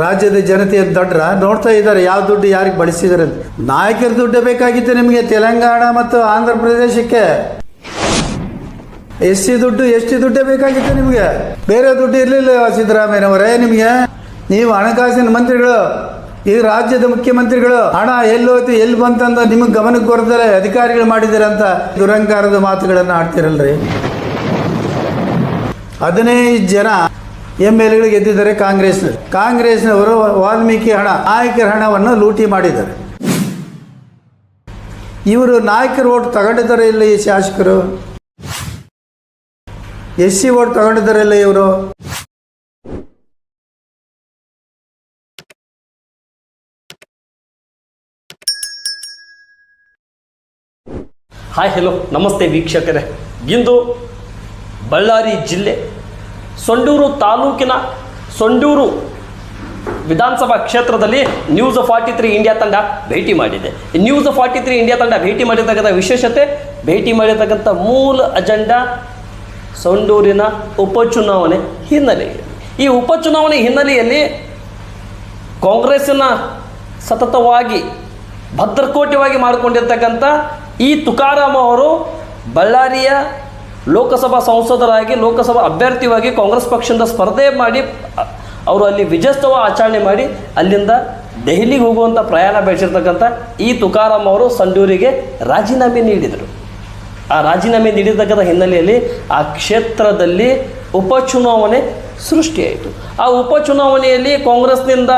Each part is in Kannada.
ರಾಜ್ಯದ ಜನತೆಯ ದೊಡ್ಡ ನೋಡ್ತಾ ಇದ್ದಾರೆ, ಯಾವ ದುಡ್ಡು ಯಾರಿಗೆ ಬಳಸಿದ್ದಾರೆ ನಾಯಕರ ದುಡ್ಡು ಬೇಕಾಗಿತ್ತು ನಿಮಗೆ ತೆಲಂಗಾಣ ಮತ್ತು ಆಂಧ್ರ ಪ್ರದೇಶಕ್ಕೆ. ಎಸ್ ದುಡ್ಡು ಎಷ್ಟು ಟಿ ದುಡ್ಡೇ ಬೇಕಾಗಿತ್ತು ನಿಮಗೆ. ಬೇರೆ ದುಡ್ಡು ಇರಲಿಲ್ಲ ಸಿದ್ದರಾಮಯ್ಯನವರೇ ನಿಮಗೆ. ನೀವು ಹಣಕಾಸಿನ ಮಂತ್ರಿಗಳು, ಈ ರಾಜ್ಯದ ಮುಖ್ಯಮಂತ್ರಿಗಳು, ಹಣ ಎಲ್ಲಿ ಹೋಯ್ತು, ಎಲ್ಲಿ ಬಂತಂದ ನಿಮಗೆ ಗಮನಕ್ಕೆ ಬರ್ತದೆ ಅಧಿಕಾರಿಗಳು ಮಾಡಿದ್ದಾರೆ ಅಂತ ದುರಂಕಾರದ ಮಾತುಗಳನ್ನು ಆಡ್ತಿರಲ್ರಿ. ಹದಿನೈದು ಜನ ಎಂ ಎಲ್ ಎಗಳು ಗೆದ್ದಿದ್ದಾರೆ ಕಾಂಗ್ರೆಸ್ ಕಾಂಗ್ರೆಸ್ನವರು ವಾಲ್ಮೀಕಿ ಹಣ, ನಾಯಕರ ಹಣವನ್ನು ಲೂಟಿ ಮಾಡಿದ್ದಾರೆ. ಇವರು ನಾಯಕರು ಓಟ್ ತಗೊಂಡಿದ್ದಾರೆ ಇಲ್ಲ ಈ ಶಾಸಕರು? ಎಸ್ ಸಿ ಓಟ್ ತಗೊಂಡಿದ್ದಾರೆ ಇಲ್ಲ ಇವರು? ಹಾಯ್ ಹಲೋ ನಮಸ್ತೆ ವೀಕ್ಷಕರೇ. ಇಂದು ಬಳ್ಳಾರಿ ಜಿಲ್ಲೆ ಸೊಂಡೂರು ತಾಲೂಕಿನ ಸೊಂಡೂರು ವಿಧಾನಸಭಾ ಕ್ಷೇತ್ರದಲ್ಲಿ ನ್ಯೂಸ್ ಫಾರ್ಟಿ ತ್ರೀ ಇಂಡಿಯಾ ತಂಡ ಭೇಟಿ ಮಾಡಿದೆ. ನ್ಯೂಸ್ ಫಾರ್ಟಿ ತ್ರೀ ಇಂಡಿಯಾ ತಂಡ ಭೇಟಿ ಮಾಡಿರ್ತಕ್ಕಂಥ ವಿಶೇಷತೆ, ಭೇಟಿ ಮಾಡಿರ್ತಕ್ಕಂಥ ಮೂಲ ಅಜೆಂಡಾ ಸೊಂಡೂರಿನ ಉಪಚುನಾವಣೆ ಹಿನ್ನೆಲೆ ಈ ಉಪಚುನಾವಣೆ ಹಿನ್ನೆಲೆಯಲ್ಲಿ ಕಾಂಗ್ರೆಸ್ಸಿನ ಸತತವಾಗಿ ಭದ್ರಕೋಟೆಯಾಗಿ ಮಾಡಿಕೊಂಡಿರ್ತಕ್ಕಂಥ ಈ ತುಕಾರಾಮ್ ಅವರು ಬಳ್ಳಾರಿಯ ಲೋಕಸಭಾ ಸಂಸದರಾಗಿ, ಲೋಕಸಭಾ ಅಭ್ಯರ್ಥಿಯಾಗಿ ಕಾಂಗ್ರೆಸ್ ಪಕ್ಷದಿಂದ ಸ್ಪರ್ಧೆ ಮಾಡಿ, ಅವರು ಅಲ್ಲಿ ವಿಜಯೋತ್ಸವ ಆಚರಣೆ ಮಾಡಿ, ಅಲ್ಲಿಂದ ದೆಹಲಿಗೆ ಹೋಗುವಂಥ ಪ್ರಯಾಣ ಬೆಳೆಸಿರ್ತಕ್ಕಂಥ ಈ ತುಕಾರಾಮ್ ಅವರು ಸಂಡೂರಿಗೆ ರಾಜೀನಾಮೆ ನೀಡಿದರು. ಆ ರಾಜೀನಾಮೆ ನೀಡಿರ್ತಕ್ಕಂಥ ಹಿನ್ನೆಲೆಯಲ್ಲಿ ಆ ಕ್ಷೇತ್ರದಲ್ಲಿ ಉಪಚುನಾವಣೆ ಸೃಷ್ಟಿಯಾಯಿತು. ಆ ಉಪಚುನಾವಣೆಯಲ್ಲಿ ಕಾಂಗ್ರೆಸ್ನಿಂದ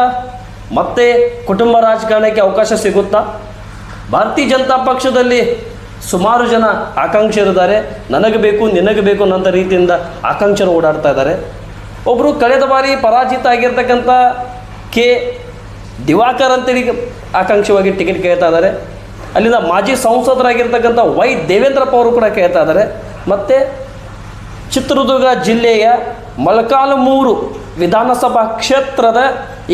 ಮತ್ತೆ ಕುಟುಂಬ ರಾಜಕಾರಣಕ್ಕೆ ಅವಕಾಶ ಸಿಗುತ್ತಾ? ಭಾರತೀಯ ಜನತಾ ಪಕ್ಷದಲ್ಲಿ ಸುಮಾರು ಜನ ಆಕಾಂಕ್ಷಿರಿದ್ದಾರೆ ನನಗೆ ಬೇಕು, ನಿನಗೆ ಬೇಕು ಅನ್ನೋಂಥ ರೀತಿಯಿಂದ ಆಕಾಂಕ್ಷರು ಓಡಾಡ್ತಾ ಇದ್ದಾರೆ. ಒಬ್ಬರು ಕಳೆದ ಬಾರಿ ಪರಾಜಿತ ಆಗಿರ್ತಕ್ಕಂಥ ಕೆ ದಿವಾಕರ್ ಅಂತೇಳಿ ಆಕಾಂಕ್ಷವಾಗಿ ಟಿಕೆಟ್ ಕೇಳ್ತಾ ಇದ್ದಾರೆ. ಅಲ್ಲಿಂದ ಮಾಜಿ ಸಂಸದರಾಗಿರ್ತಕ್ಕಂಥ ವೈ ದೇವೇಂದ್ರಪ್ಪ ಅವರು ಕೂಡ ಕೇಳ್ತಾ ಇದ್ದಾರೆ. ಮತ್ತು ಚಿತ್ರದುರ್ಗ ಜಿಲ್ಲೆಯ ಮೊಳಕಾಲ್ಮೂರು ವಿಧಾನಸಭಾ ಕ್ಷೇತ್ರದ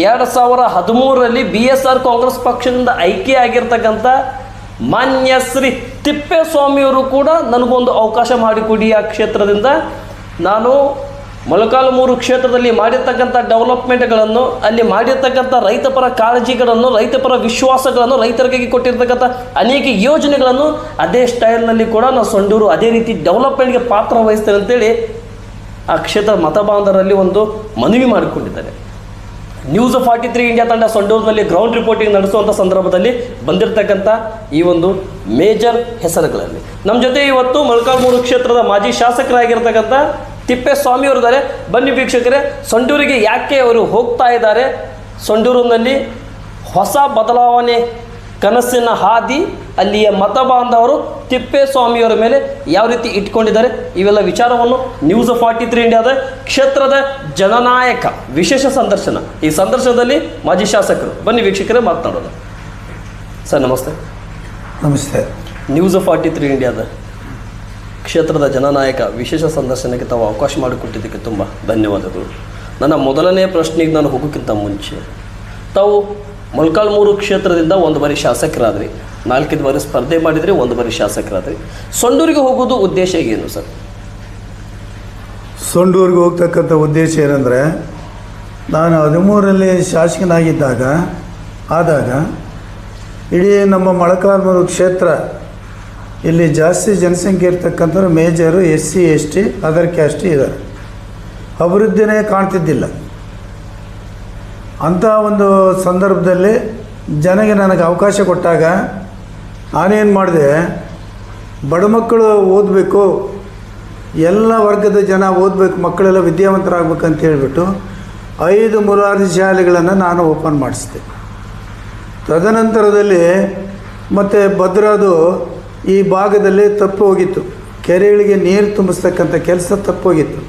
ಎರಡು ಸಾವಿರ ಹದಿಮೂರರಲ್ಲಿ ಬಿ ಎಸ್ ಆರ್ ಕಾಂಗ್ರೆಸ್ ಪಕ್ಷದಿಂದ ಆಯ್ಕೆಯಾಗಿರ್ತಕ್ಕಂಥ ಮಾನ್ಯ ಶ್ರೀ ತಿಪ್ಪೇಸ್ವಾಮಿಯವರು ಕೂಡ ನನಗೊಂದು ಅವಕಾಶ ಮಾಡಿಕೊಡಿ ಆ ಕ್ಷೇತ್ರದಿಂದ. ನಾನು ಮೊಳಕಾಲ್ಮೂರು ಕ್ಷೇತ್ರದಲ್ಲಿ ಮಾಡಿರ್ತಕ್ಕಂಥ ಡೆವಲಪ್ಮೆಂಟ್ಗಳನ್ನು, ಅಲ್ಲಿ ಮಾಡಿರ್ತಕ್ಕಂಥ ರೈತಪರ ಕಾಳಜಿಗಳನ್ನು, ರೈತಪರ ವಿಶ್ವಾಸಗಳನ್ನು ರೈತರಿಗಾಗಿ ಕೊಟ್ಟಿರ್ತಕ್ಕಂಥ ಅನೇಕ ಯೋಜನೆಗಳನ್ನು, ಅದೇ ಸ್ಟೈಲ್ನಲ್ಲಿ ಕೂಡ ನಾವು ಸೊಂಡೂರು ಅದೇ ರೀತಿ ಡೆವಲಪ್ಮೆಂಟ್ಗೆ ಪಾತ್ರ ವಹಿಸ್ತೇನೆ ಅಂತೇಳಿ ಆ ಕ್ಷೇತ್ರ ಮತಬಾಂಧರಲ್ಲಿ ಒಂದು ಮನವಿ ಮಾಡಿಕೊಂಡಿದ್ದಾರೆ. ನ್ಯೂಸ್ ಫಾರ್ಟಿ ತ್ರೀ ಇಂಡಿಯಾ ತಂಡ ಸೊಂಡೂರಿನಲ್ಲಿ ಗ್ರೌಂಡ್ ರಿಪೋರ್ಟಿಂಗ್ ನಡೆಸುವಂಥ ಸಂದರ್ಭದಲ್ಲಿ ಬಂದಿರತಕ್ಕಂಥ ಈ ಒಂದು ಮೇಜರ್ ಹೆಸರುಗಳಲ್ಲಿ. ನಮ್ಮ ಜೊತೆ ಇವತ್ತು ಮೊಳಕಾಲ್ಮೂರು ಕ್ಷೇತ್ರದ ಮಾಜಿ ಶಾಸಕರಾಗಿರ್ತಕ್ಕಂಥ ತಿಪ್ಪೇಸ್ವಾಮಿ ಅವರಿದ್ದಾರೆ ಬನ್ನಿ ವೀಕ್ಷಕರೇ, ಸೊಂಡೂರಿಗೆ ಯಾಕೆ ಅವರು ಹೋಗ್ತಾ ಇದ್ದಾರೆ? ಸೊಂಡೂರಿನಲ್ಲಿ ಹೊಸ ಬದಲಾವಣೆ ಕನಸಿನ ಹಾದಿ ಅಲ್ಲಿಯ ಮತ ಬಾಂಧವರು ತಿಪ್ಪೇಸ್ವಾಮಿಯವರ ಮೇಲೆ ಯಾವ ರೀತಿ ಇಟ್ಕೊಂಡಿದ್ದಾರೆ ಇವೆಲ್ಲ ವಿಚಾರವನ್ನು ನ್ಯೂಸ್ ಫಾರ್ಟಿ ತ್ರೀ ಇಂಡಿಯಾದ ಕ್ಷೇತ್ರದ ಜನನಾಯಕ ವಿಶೇಷ ಸಂದರ್ಶನ. ಈ ಸಂದರ್ಶನದಲ್ಲಿ ಮಾಜಿ ಶಾಸಕರು. ಬನ್ನಿ ವೀಕ್ಷಕರೇ ಮಾತನಾಡೋದು ಸರ್ ನಮಸ್ತೆ. ನಮಸ್ತೆ. ನ್ಯೂಸ್ ಫಾರ್ಟಿ ತ್ರೀ ಇಂಡಿಯಾದ ಕ್ಷೇತ್ರದ ಜನನಾಯಕ ವಿಶೇಷ ಸಂದರ್ಶನಕ್ಕೆ ತಾವು ಅವಕಾಶ ಮಾಡಿಕೊಟ್ಟಿದ್ದಕ್ಕೆ ತುಂಬ ಧನ್ಯವಾದಗಳು. ನನ್ನ ಮೊದಲನೇ ಪ್ರಶ್ನೆಗೆ ನಾನು ಹೋಗೋಕ್ಕಿಂತ ಮುಂಚೆ ತಾವು ಮೊಳಕಾಲ್ಮೂರು ಕ್ಷೇತ್ರದಿಂದ ಒಂದು ಬಾರಿ ಶಾಸಕರಾದ್ರಿ. ನಾಲ್ಕೈದು ಬಾರಿ ಸ್ಪರ್ಧೆ ಮಾಡಿದ್ರೆ, ಒಂದು ಬಾರಿ ಶಾಸಕರಾದ್ರಿ. ಸೊಂಡೂರಿಗೆ ಹೋಗೋದು ಉದ್ದೇಶ ಏನು ಸರ್? ಸೊಂಡೂರಿಗೆ ಹೋಗ್ತಕ್ಕಂಥ ಉದ್ದೇಶ ಏನಂದರೆ, ನಾನು ಹದಿಮೂರರಲ್ಲಿ ಶಾಸಕನಾಗಿದ್ದಾಗ, ಆದಾಗ ಇಡೀ ನಮ್ಮ ಮೊಳಕಾಲ್ಮೂರು ಕ್ಷೇತ್ರ ಇಲ್ಲಿ ಜಾಸ್ತಿ ಜನಸಂಖ್ಯೆ ಇರ್ತಕ್ಕಂಥವ್ರು major S C S T other caste ಇದ್ದಾರೆ. ಅಭಿವೃದ್ಧಿನೇ ಕಾಣ್ತಿದ್ದಿಲ್ಲ. ಅಂಥ ಒಂದು ಸಂದರ್ಭದಲ್ಲಿ ಜನಗೆ ನನಗೆ ಅವಕಾಶ ಕೊಟ್ಟಾಗ ನಾನೇನು ಮಾಡಿದೆ, ಬಡ ಮಕ್ಕಳು ಓದಬೇಕು, ಎಲ್ಲ ವರ್ಗದ ಜನ ಓದಬೇಕು, ಮಕ್ಕಳೆಲ್ಲ ವಿದ್ಯಾವಂತರಾಗಬೇಕು ಅಂತ ಹೇಳಿಬಿಟ್ಟು ಐದು ಮುರಾರ್ಜಿ ಶಾಲೆಗಳನ್ನು ನಾನು ಓಪನ್ ಮಾಡಿಸಿದೆ. ತದನಂತರದಲ್ಲಿ ಮತ್ತು ಭದ್ರಾದು ಈ ಭಾಗದಲ್ಲಿ ತಪ್ಪು ಹೋಗಿತ್ತು. ಕೆರೆಗಳಿಗೆ ನೀರು ತುಂಬಿಸ್ತಕ್ಕಂಥ ಕೆಲಸ ತಪ್ಪು ಹೋಗಿತ್ತು.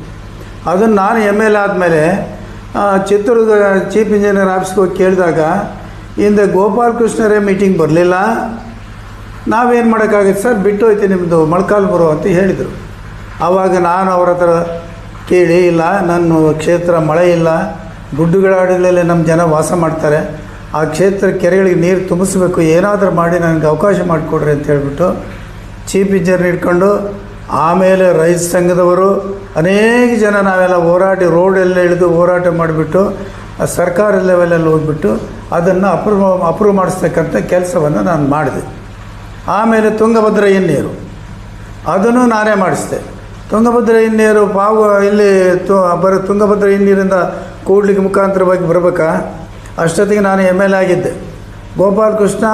ಅದನ್ನು ನಾನು ಎಂ ಎಲ್ ಆದಮೇಲೆ ಚಿತ್ರದುರ್ಗ ಚೀಫ್ ಇಂಜಿನಿಯರ್ ಆಫೀಸ್ಗೆ ಹೋಗಿ ಕೇಳಿದಾಗ, ಹಿಂದೆ ಗೋಪಾಲಕೃಷ್ಣರೇ ಮೀಟಿಂಗ್ ಬರಲಿಲ್ಲ. ನಾವೇನು ಮಾಡೋಕ್ಕಾಗುತ್ತೆ ಸರ್? ಬಿಟ್ಟು ಹೋಯ್ತು ನಿಮ್ಮದು ಮೊಳಕಾಲ್ಮುರು ಅಂತ ಹೇಳಿದರು. ಆವಾಗ ನಾನು ಅವ್ರ ಹತ್ರ ಕೇಳಿ, ಇಲ್ಲ, ನನ್ನ ಕ್ಷೇತ್ರ ಮಳೆ ಇಲ್ಲ. ಗುಡ್ಡುಗಳಾಡಲಲ್ಲಿ ನಮ್ಮ ಜನ ವಾಸ ಮಾಡ್ತಾರೆ. ಆ ಕ್ಷೇತ್ರ ಕೆರೆಗಳಿಗೆ ನೀರು ತುಂಬಿಸ್ಬೇಕು. ಏನಾದರೂ ಮಾಡಿ ನನಗೆ ಅವಕಾಶ ಮಾಡಿಕೊಡ್ರಿ ಅಂತ ಹೇಳಿಬಿಟ್ಟು, ಚೀಫ್ ಇಂಜಿನಿಯರ್ ಇಟ್ಕೊಂಡು ಆಮೇಲೆ ರೈತ ಸಂಘದವರು ಅನೇಕ ಜನ ನಾವೆಲ್ಲ ಹೋರಾಟ ರೋಡೆಲ್ಲ ಇಳಿದು ಹೋರಾಟ ಮಾಡಿಬಿಟ್ಟು ಸರ್ಕಾರ ಲೆವೆಲಲ್ಲಿ ಹೋಗ್ಬಿಟ್ಟು ಅದನ್ನು ಅಪ್ರೂವ್ ಅಪ್ರೂವ್ ಮಾಡಿಸ್ತಕ್ಕಂಥ ಕೆಲಸವನ್ನು ನಾನು ಮಾಡಿದೆ. ಆಮೇಲೆ ತುಂಗಭದ್ರಾ ಹಿನ್ನೀರು ಅದನ್ನು ನಾನೇ ಮಾಡಿಸಿದೆ. ತುಂಗಭದ್ರಾ ಹಿನ್ನೀರು ಪಾವು, ಇಲ್ಲಿ ತು, ಬರ ತುಂಗಭದ್ರಾ ಹಿನ್ನೀರಿಂದ ಕೂಡ್ಲಿಕ್ಕೆ ಮುಖಾಂತರವಾಗಿ ಬರಬೇಕಾ? ಅಷ್ಟೊತ್ತಿಗೆ ನಾನು ಎಂ ಎಲ್ ಎ ಆಗಿದ್ದೆ. ಗೋಪಾಲಕೃಷ್ಣ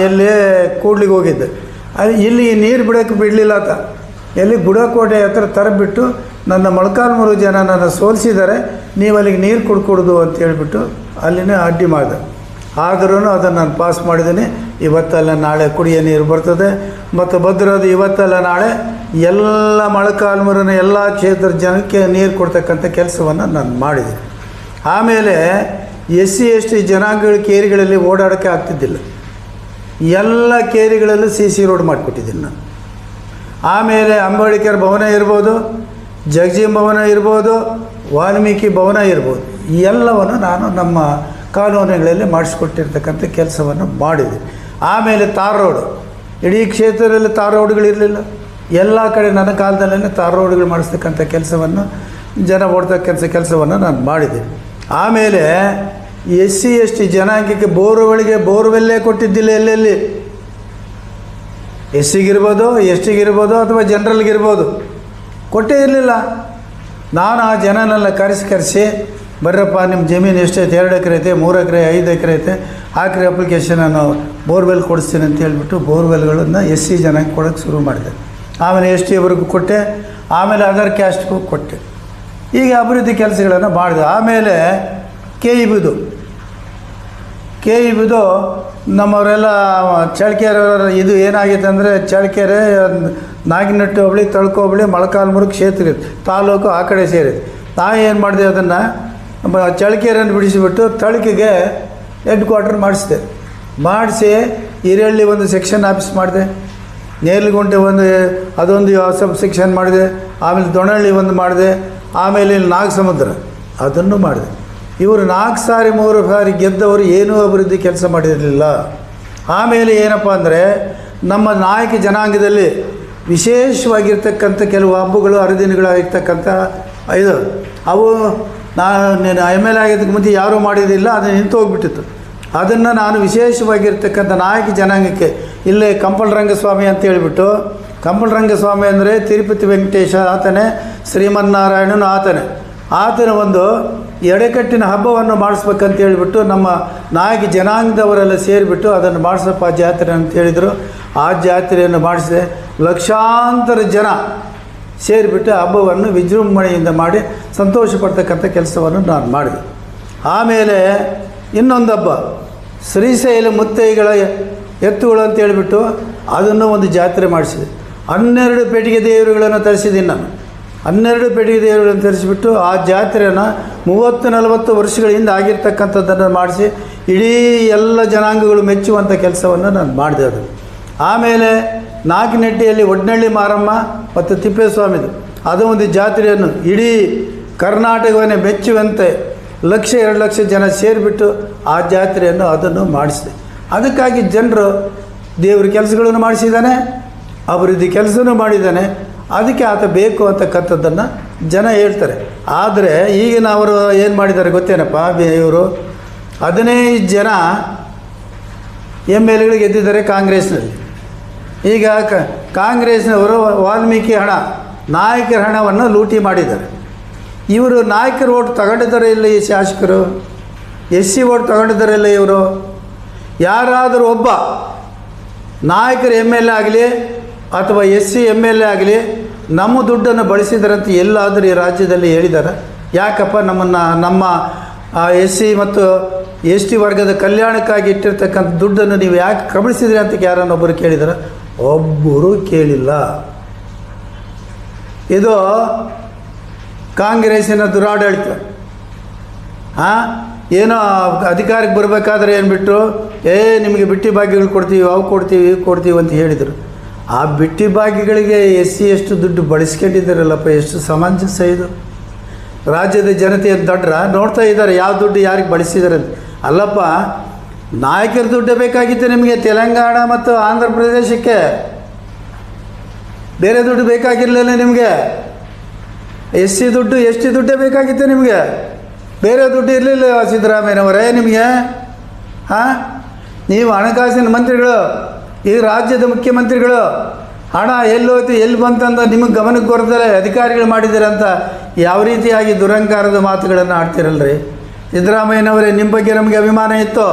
ಎಲ್ಲಿ ಕೂಡ್ಲಿಗೆ ಹೋಗಿದ್ದೆ. ಅಲ್ಲಿ ಇಲ್ಲಿ ನೀರು ಬಿಡೋಕ್ಕೆ ಬಿಡಲಿಲ್ಲ ಆತ ಎಲ್ಲಿ ಗುಡಕೋಟೆ ಹತ್ರ ತರಬಿಟ್ಟು ನನ್ನ ಮೊಳಕಾಲ್ಮೂರು ಜನ ನನ್ನ ಸೋಲಿಸಿದ್ದಾರೆ ನೀವು ಅಲ್ಲಿಗೆ ನೀರು ಕುಡ್ಕೊಡ್ದು ಅಂತ ಹೇಳಿಬಿಟ್ಟು ಅಲ್ಲಿನೇ ಅಡ್ಡಿ ಮಾಡಿದೆ. ಆದರೂ ಅದನ್ನು ನಾನು ಪಾಸ್ ಮಾಡಿದ್ದೀನಿ. ಇವತ್ತಲ್ಲ ನಾಳೆ ಕುಡಿಯೋ ನೀರು ಬರ್ತದೆ. ಮತ್ತು ಭದ್ರದು ಇವತ್ತಲ್ಲ ನಾಳೆ ಎಲ್ಲ ಮೊಳಕಾಲ್ಮೂರಿನ ಎಲ್ಲ ಕ್ಷೇತ್ರದ ಜನಕ್ಕೆ ನೀರು ಕೊಡ್ತಕ್ಕಂಥ ಕೆಲಸವನ್ನು ನಾನು ಮಾಡಿದ್ದೀನಿ. ಆಮೇಲೆ ಎಸ್ ಸಿ ಎಸ್ ಟಿ ಜನಾಂಗಗಳ ಕೇರಿಗಳಲ್ಲಿ ಓಡಾಡೋಕ್ಕೆ ಆಗ್ತಿದ್ದಿಲ್ಲ. ಎಲ್ಲ ಕೇರಿಗಳಲ್ಲೂ ಸಿ ಸಿ ರೋಡ್ ಮಾಡಿಕೊಟ್ಟಿದ್ದೀನಿ ನಾನು. ಆಮೇಲೆ ಅಂಬೇಡ್ಕರ್ ಭವನ ಇರ್ಬೋದು, ಜಗಜೀವನ್ ಭವನ ಇರ್ಬೋದು, ವಾಲ್ಮೀಕಿ ಭವನ ಇರ್ಬೋದು. ಈ ಎಲ್ಲವನ್ನು ನಾನು ನಮ್ಮ ಕಾನೂನುಗಳಲ್ಲಿ ಮಾಡಿಸ್ಕೊಟ್ಟಿರ್ತಕ್ಕಂಥ ಕೆಲಸವನ್ನು ಮಾಡಿದೆ. ಆಮೇಲೆ ತಾರ್ ರೋಡು. ಇಡೀ ಕ್ಷೇತ್ರದಲ್ಲಿ ತಾರ್ ರೋಡ್ಗಳಿರಲಿಲ್ಲ ಎಲ್ಲ ಕಡೆ ನನ್ನ ಕಾಲದಲ್ಲೇ ತಾರ್ ರೋಡ್ಗಳು ಮಾಡಿಸ್ತಕ್ಕಂಥ ಕೆಲಸವನ್ನು, ಜನ ಓಡ್ತಕ್ಕಂಥ ಕೆಲಸವನ್ನು ನಾನು ಮಾಡಿದೆ. ಆಮೇಲೆ ಎಸ್ ಸಿ ಎಸ್ ಟಿ ಜನಾಂಗಕ್ಕೆ ಬೋರ್ವೆಲ್ಗೆ ಬೋರ್ವೆಲ್ಲೇ ಕೊಟ್ಟಿದ್ದಿಲ್ಲ ಎಲ್ಲೆಲ್ಲಿ? ಎಸ್ ಸಿಗಿರ್ಬೋದು ಎಸ್ ಟಿಗಿರ್ಬೋದು ಅಥವಾ ಜನರಲ್ಗಿರ್ಬೋದು. ಕೊಟ್ಟೇ ಇರಲಿಲ್ಲ. ನಾನು ಆ ಜನನೆಲ್ಲ ಕರೆಸಿ ಕರೆಸಿ, ಬರ್ರಪ್ಪ ನಿಮ್ಮ ಜಮೀನು ಎಷ್ಟೈತೆ? ಎರಡು ಎಕರೆ ಐತೆ, ಮೂರು ಎಕರೆ, ಐದು ಎಕರೆ ಐತೆ ಹಾಕ್ರಿ ಅಪ್ಲಿಕೇಶನ್ ನಾನು ಬೋರ್ವೆಲ್ ಕೊಡಿಸ್ತೀನಿ ಅಂತ ಹೇಳ್ಬಿಟ್ಟು ಬೋರ್ವೆಲ್ಗಳನ್ನು ಎಸ್ ಸಿ ಜನಕ್ಕೆ ಕೊಡೋಕ್ಕೆ ಶುರು ಮಾಡಿದೆ. ಆಮೇಲೆ ಎಸ್ ಟಿಯವರೆಗೂ ಕೊಟ್ಟೆ, ಆಮೇಲೆ ಅದರ್ ಕ್ಯಾಸ್ಟ್ಗೂ ಕೊಟ್ಟೆ. ಈಗ ಅಭಿವೃದ್ಧಿ ಕೆಲಸಗಳನ್ನು ಮಾಡಿದೆ. ಆಮೇಲೆ ಕೆ ಇ ಕೆ ಇ ಬಿದು ನಮ್ಮವರೆಲ್ಲ ಚಳ್ಳಕೆರೆ ಇದು ಏನಾಗಿತ್ತು ಅಂದರೆ ಚಳ್ಳಕೆರೆ, ನಾಗಿನಟ್ಟಿ ಹೋಬಳಿ, ತಳ್ಕೊ ಹೋಬಳಿ, ಮೊಳಕಾಲ್ಮೂರು ಕ್ಷೇತ್ರ ತಾಲೂಕು ಆ ಕಡೆ ಸೇರಿದೆ. ನಾವು ಏನು ಮಾಡಿದೆ ಅದನ್ನು? ಚಳ್ಳಕೆರೆಯನ್ನು ಬಿಡಿಸಿಬಿಟ್ಟು ತಳಕಿಗೆ ಹೆಡ್ ಕ್ವಾರ್ಟರ್ ಮಾಡಿಸಿದೆ. ಮಾಡಿಸಿ ಹಿರಳ್ಳಿ ಒಂದು ಸೆಕ್ಷನ್ ಆಫೀಸ್ ಮಾಡಿದೆ. ನೇರ್ಲಗುಂಟೆ ಒಂದು, ಅದೊಂದು ಸಬ್ ಸೆಕ್ಷನ್ ಮಾಡಿದೆ. ಆಮೇಲೆ ದೊಣಹಳ್ಳಿ ಒಂದು ಮಾಡಿದೆ. ಆಮೇಲೆ ಇಲ್ಲಿ ನಾಗಸಮುದ್ರ. ಅದನ್ನು ಮಾಡಿದೆ. ಇವರು ನಾಲ್ಕು ಸಾರಿ, ಮೂರು ಸಾರಿ ಗೆದ್ದವರು ಏನೂ ಅಭಿವೃದ್ಧಿ ಕೆಲಸ ಮಾಡಿರಲಿಲ್ಲ. ಆಮೇಲೆ ಏನಪ್ಪ ಅಂದರೆ, ನಮ್ಮ ನಾಯಕ ಜನಾಂಗದಲ್ಲಿ ವಿಶೇಷವಾಗಿರ್ತಕ್ಕಂಥ ಕೆಲವು ಹಬ್ಬಗಳು, ಹರಿದಿನಗಳಾಗಿರ್ತಕ್ಕಂಥ ಇದು, ಅವು ನಾನು ಎಂ ಎಲ್ ಎ ಆಗಿದ್ದಕ್ಕೆ ಮುಂಚೆ ಯಾರೂ ಮಾಡಿರಲಿಲ್ಲ, ಅದು ನಿಂತು ಹೋಗ್ಬಿಟ್ಟಿತ್ತು. ಅದನ್ನು ನಾನು ವಿಶೇಷವಾಗಿರ್ತಕ್ಕಂಥ ನಾಯಕ ಜನಾಂಗಕ್ಕೆ, ಇಲ್ಲೇ ಕಂಪಲ್ ರಂಗಸ್ವಾಮಿ ಅಂತ ಹೇಳಿಬಿಟ್ಟು, ಕಂಪಲ್ ರಂಗಸ್ವಾಮಿ ಅಂದರೆ ತಿರುಪತಿ ವೆಂಕಟೇಶ ಆತನೇ, ಶ್ರೀಮನ್ನಾರಾಯಣನು ಆತನೇ. ಆತನ ಒಂದು ಎಡೆಕಟ್ಟಿನ ಹಬ್ಬವನ್ನು ಮಾಡಿಸ್ಬೇಕಂತ ಹೇಳಿಬಿಟ್ಟು ನಮ್ಮ ನಾಯಕ ಜನಾಂಗದವರೆಲ್ಲ ಸೇರಿಬಿಟ್ಟು ಅದನ್ನು ಮಾಡಿಸಪ್ಪ ಜಾತ್ರೆ ಅಂತ ಹೇಳಿದರು. ಆ ಜಾತ್ರೆಯನ್ನು ಮಾಡಿಸಿದೆ. ಲಕ್ಷಾಂತರ ಜನ ಸೇರಿಬಿಟ್ಟು ಹಬ್ಬವನ್ನು ವಿಜೃಂಭಣೆಯಿಂದ ಮಾಡಿ ಸಂತೋಷ ಪಡ್ತಕ್ಕಂಥ ಕೆಲಸವನ್ನು ನಾನು ಮಾಡಿದೆ. ಆಮೇಲೆ ಇನ್ನೊಂದು ಹಬ್ಬ, ಶ್ರೀಶೈಲ ಮುತ್ತೈಗಳ ಎತ್ತುಗಳು ಅಂತ ಹೇಳಿಬಿಟ್ಟು ಅದನ್ನು ಒಂದು ಜಾತ್ರೆ ಮಾಡಿಸಿದೆ. ಹನ್ನೆರಡು ಪೆಟ್ಟಿಗೆ ದೇವರುಗಳನ್ನು ತರಿಸಿದ್ದೀನಿ ನಾನು. ಹನ್ನೆರಡು ಪೆಟ್ಟಿಗೆ ದೇವರುಗಳನ್ನು ತರಿಸಿಬಿಟ್ಟು ಆ ಜಾತ್ರೆಯನ್ನು ಮೂವತ್ತು ನಲವತ್ತು ವರ್ಷಗಳ ಹಿಂದೆ ಆಗಿರ್ತಕ್ಕಂಥದ್ದನ್ನು ಮಾಡಿಸಿ ಇಡೀ ಎಲ್ಲ ಜನಾಂಗಗಳು ಮೆಚ್ಚುವಂಥ ಕೆಲಸವನ್ನು ನಾನು ಮಾಡಿದೆ ಅದು. ಆಮೇಲೆ ನಾಲ್ಕನೆಟ್ಟಿಯಲ್ಲಿ ಒಡ್ನಳ್ಳಿ ಮಾರಮ್ಮ ಮತ್ತು ತಿಪ್ಪೇಸ್ವಾಮಿದು. ಅದು ಒಂದು ಜಾತ್ರೆಯನ್ನು ಇಡೀ ಕರ್ನಾಟಕವನ್ನೇ ಮೆಚ್ಚುವಂತೆ ಲಕ್ಷ ಎರಡು ಲಕ್ಷ ಜನ ಸೇರಿಬಿಟ್ಟು ಆ ಜಾತ್ರೆಯನ್ನು ಅದನ್ನು ಮಾಡಿಸಿದೆ. ಅದಕ್ಕಾಗಿ ಜನರು ದೇವ್ರ ಕೆಲಸಗಳನ್ನು ಮಾಡಿಸಿದ್ದಾನೆ, ಅಭಿವೃದ್ಧಿ ಕೆಲಸನೂ ಮಾಡಿದ್ದಾನೆ ಅದಕ್ಕೆ ಆತ ಬೇಕು ಅಂತಕ್ಕಂಥದ್ದನ್ನು ಜನ ಹೇಳ್ತಾರೆ. ಆದರೆ ಈಗಿನ ಅವರು ಏನು ಮಾಡಿದ್ದಾರೆ ಗೊತ್ತೇನಪ್ಪ? ಇವರು ಹದಿನೈದು ಜನ ಎಂ ಎಲ್ ಎಗಳು ಗೆದ್ದಿದ್ದಾರೆ ಕಾಂಗ್ರೆಸ್ನಲ್ಲಿ. ಈಗ ಕಾಂಗ್ರೆಸ್ನವರು ವಾಲ್ಮೀಕಿ ಹಣ, ನಾಯಕರ ಹಣವನ್ನು ಲೂಟಿ ಮಾಡಿದ್ದಾರೆ. ಇವರು ನಾಯಕರು ಓಟ್ ತಗೊಂಡಿದ್ದಾರೆ ಇಲ್ಲ ಈ ಶಾಸಕರು? ಎಸ್ ಸಿ ಓಟ್ ತಗೊಂಡಿದ್ದಾರೆ ಇಲ್ಲ ಇವರು? ಯಾರಾದರೂ ಒಬ್ಬ ನಾಯಕರು ಎಂ ಎಲ್ ಎ ಆಗಲಿ ಅಥವಾ S C M L A ಆಗಲಿ ನಮ್ಮ ದುಡ್ಡನ್ನು ಬಳಸಿದಾರಂತ ಎಲ್ಲಾದರೂ ಈ ರಾಜ್ಯದಲ್ಲಿ ಹೇಳಿದ್ದಾರೆ ಯಾಕಪ್ಪ ನಮ್ಮನ್ನು, ನಮ್ಮ ಎಸ್ ಸಿ ಮತ್ತು ಎಸ್ ಟಿ ವರ್ಗದ ಕಲ್ಯಾಣಕ್ಕಾಗಿ ಇಟ್ಟಿರ್ತಕ್ಕಂಥ ದುಡ್ಡನ್ನು ನೀವು ಯಾಕೆ ಕಬಳಿಸಿದ್ರಿ ಅಂತ ಯಾರನ್ನೊಬ್ಬರು ಕೇಳಿದ್ದಾರೆ ಒಬ್ಬರು ಕೇಳಿಲ್ಲ. ಇದು ಕಾಂಗ್ರೆಸ್ಸಿನ ದುರಾಡಳಿತ. ಹಾಂ ಏನೋ ಅಧಿಕಾರಕ್ಕೆ ಬರಬೇಕಾದ್ರೆ ಏನ್ಬಿಟ್ಟು ಏ, ನಿಮಗೆ ಬಿಟ್ಟಿ ಭಾಗ್ಯಗಳು ಕೊಡ್ತೀವಿ, ಅವು ಕೊಡ್ತೀವಿ ಕೊಡ್ತೀವಿ ಅಂತ ಹೇಳಿದರು. ಆ ಬಿಟ್ಟಿ ಬಾಗಿಗಳಿಗೆ ಎಸ್ ಸಿ ಎಷ್ಟು ದುಡ್ಡು ಬಳಸ್ಕೊಂಡಿದ್ದಾರಲ್ಲಪ್ಪ, ಎಷ್ಟು ಸಮಂಜಸ ಇದು. ರಾಜ್ಯದ ಜನತೆ ದೊಡ್ಡ್ರ ನೋಡ್ತಾ ಇದ್ದಾರೆ, ಯಾವ ದುಡ್ಡು ಯಾರಿಗೆ ಬಳಸಿದ್ದಾರೆ ಅಂತ. ಅಲ್ಲಪ್ಪ, ನಾಯಕರ ದುಡ್ಡು ಬೇಕಾಗಿತ್ತು ನಿಮಗೆ, ತೆಲಂಗಾಣ ಮತ್ತು ಆಂಧ್ರ ಪ್ರದೇಶಕ್ಕೆ. ಬೇರೆ ದುಡ್ಡು ಬೇಕಾಗಿರಲಿಲ್ಲ ನಿಮಗೆ. ಎಸ್ ಸಿ ದುಡ್ಡು ಎಸ್ ಟಿ ದುಡ್ಡೇ ಬೇಕಾಗಿತ್ತು ನಿಮಗೆ. ಬೇರೆ ದುಡ್ಡು ಇರಲಿಲ್ಲ ಸಿದ್ದರಾಮಯ್ಯನವರೇ ನಿಮಗೆ. ಹಾಂ? ನೀವು ಹಣಕಾಸಿನ ಮಂತ್ರಿಗಳು. ಈ ರಾಜ್ಯದ ಮುಖ್ಯಮಂತ್ರಿಗಳು, ಹಣ ಎಲ್ಲೋಯ್ತು ಎಲ್ಲಿ ಬಂತಂತ ನಿಮಗೆ ಗಮನಕ್ಕೆ ಬರ್ತದೆ ಅಧಿಕಾರಿಗಳು ಮಾಡಿದ್ದಾರೆ ಅಂತ ಯಾವ ರೀತಿಯಾಗಿ ದುರಂಕಾರದ ಮಾತುಗಳನ್ನು ಆಡ್ತಿರಲ್ರಿ? ಸಿದ್ದರಾಮಯ್ಯನವರೇ ನಿಮ್ಮ ಬಗ್ಗೆ ನಮಗೆ ಅಭಿಮಾನ ಇತ್ತು.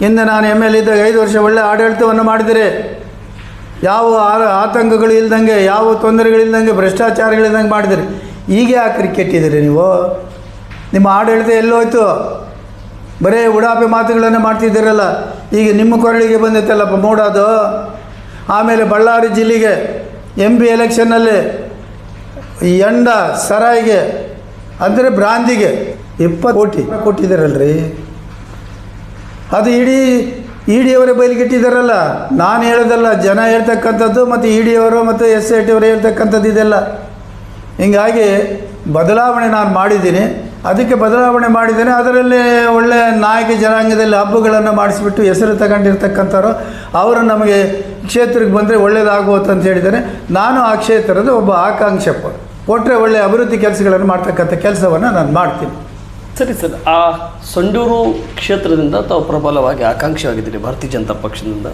ಹಿಂದೆ ನಾನು ಎಂ ಎಲ್ ಇದ್ದಾಗ ಐದು ವರ್ಷ ಒಳ್ಳೆ ಆಡಳಿತವನ್ನು ಮಾಡಿದಿರಿ. ಯಾವ ಆತಂಕಗಳು ಇಲ್ದಂಗೆ, ಯಾವ ತೊಂದರೆಗಳಿಲ್ದಂಗೆ ಭ್ರಷ್ಟಾಚಾರಗಳಿಲ್ದಂಗೆ ಮಾಡಿದಿರಿ. ಈಗ ಆ ಕ್ರಿಕೆಟ್ ಇದ್ದೀರಿ ನೀವು. ನಿಮ್ಮ ಆಡಳಿತ ಎಲ್ಲೋಯ್ತು ಬರೀ ಉಡಾಪೆ ಮಾತುಗಳನ್ನು ಮಾಡ್ತಿದ್ದೀರಲ್ಲ. ಈಗ ನಿಮ್ಮ ಕೊರಳಿಗೆ ಬಂದೈತಲ್ಲಪ್ಪ ಮೂಡೋದು. ಆಮೇಲೆ ಬಳ್ಳಾರಿ ಜಿಲ್ಲೆಗೆ ಎಂ ಪಿ ಎಲೆಕ್ಷನ್ನಲ್ಲಿ ಎಂಡ ಸರಾಯಿಗೆ, ಅಂದರೆ ಬ್ರಾಂದಿಗೆ ಇಪ್ಪತ್ತು ಕೋಟಿ ಕೊಟ್ಟಿದ್ದಾರಲ್ರಿ. ಅದು ಇಡೀ ಇ ಡಿಯವರೇ ಬಯಲಿಗಿಟ್ಟಿದ್ದಾರಲ್ಲ ನಾನು ಹೇಳೋದಲ್ಲ, ಜನ ಹೇಳ್ತಕ್ಕಂಥದ್ದು ಮತ್ತು ಇ ಡಿಯವರು ಮತ್ತು ಎಸ್ ಐ ಟಿ ಅವರು ಹೇಳ್ತಕ್ಕಂಥದ್ದು ಇದೆಲ್ಲ. ಹೀಗಾಗಿ ಬದಲಾವಣೆ ನಾನು ಮಾಡಿದ್ದೀನಿ. ಅದಕ್ಕೆ ಬದಲಾವಣೆ ಮಾಡಿದ್ದೇನೆ. ಅದರಲ್ಲಿ ಒಳ್ಳೆಯ ನಾಯಕ ಜನಾಂಗದಲ್ಲಿ ಹಬ್ಬಗಳನ್ನು ಮಾಡಿಸಿಬಿಟ್ಟು ಹೆಸರು ತಗೊಂಡಿರ್ತಕ್ಕಂಥವ್ರು ಅವರು ನಮಗೆ ಕ್ಷೇತ್ರಕ್ಕೆ ಬಂದರೆ ಒಳ್ಳೆಯದಾಗುವಂತ ಅಂತ ಹೇಳಿದ್ದಾರೆ. ನಾನು ಆ ಕ್ಷೇತ್ರದ ಒಬ್ಬ ಆಕಾಂಕ್ಷಪ್ಪ ಕೊಟ್ಟರೆ ಒಳ್ಳೆಯ ಅಭಿವೃದ್ಧಿ ಕೆಲಸಗಳನ್ನು ಮಾಡ್ತಕ್ಕಂಥ ಕೆಲಸವನ್ನು ನಾನು ಮಾಡ್ತೀನಿ. ಸರಿ ಸರ್ ಆ ಸಂಡೂರು ಕ್ಷೇತ್ರದಿಂದ ತಾವು ಪ್ರಬಲವಾಗಿ ಆಕಾಂಕ್ಷಿಯಾಗಿದ್ದೀರಿ ಭಾರತೀಯ ಜನತಾ ಪಕ್ಷದಿಂದ.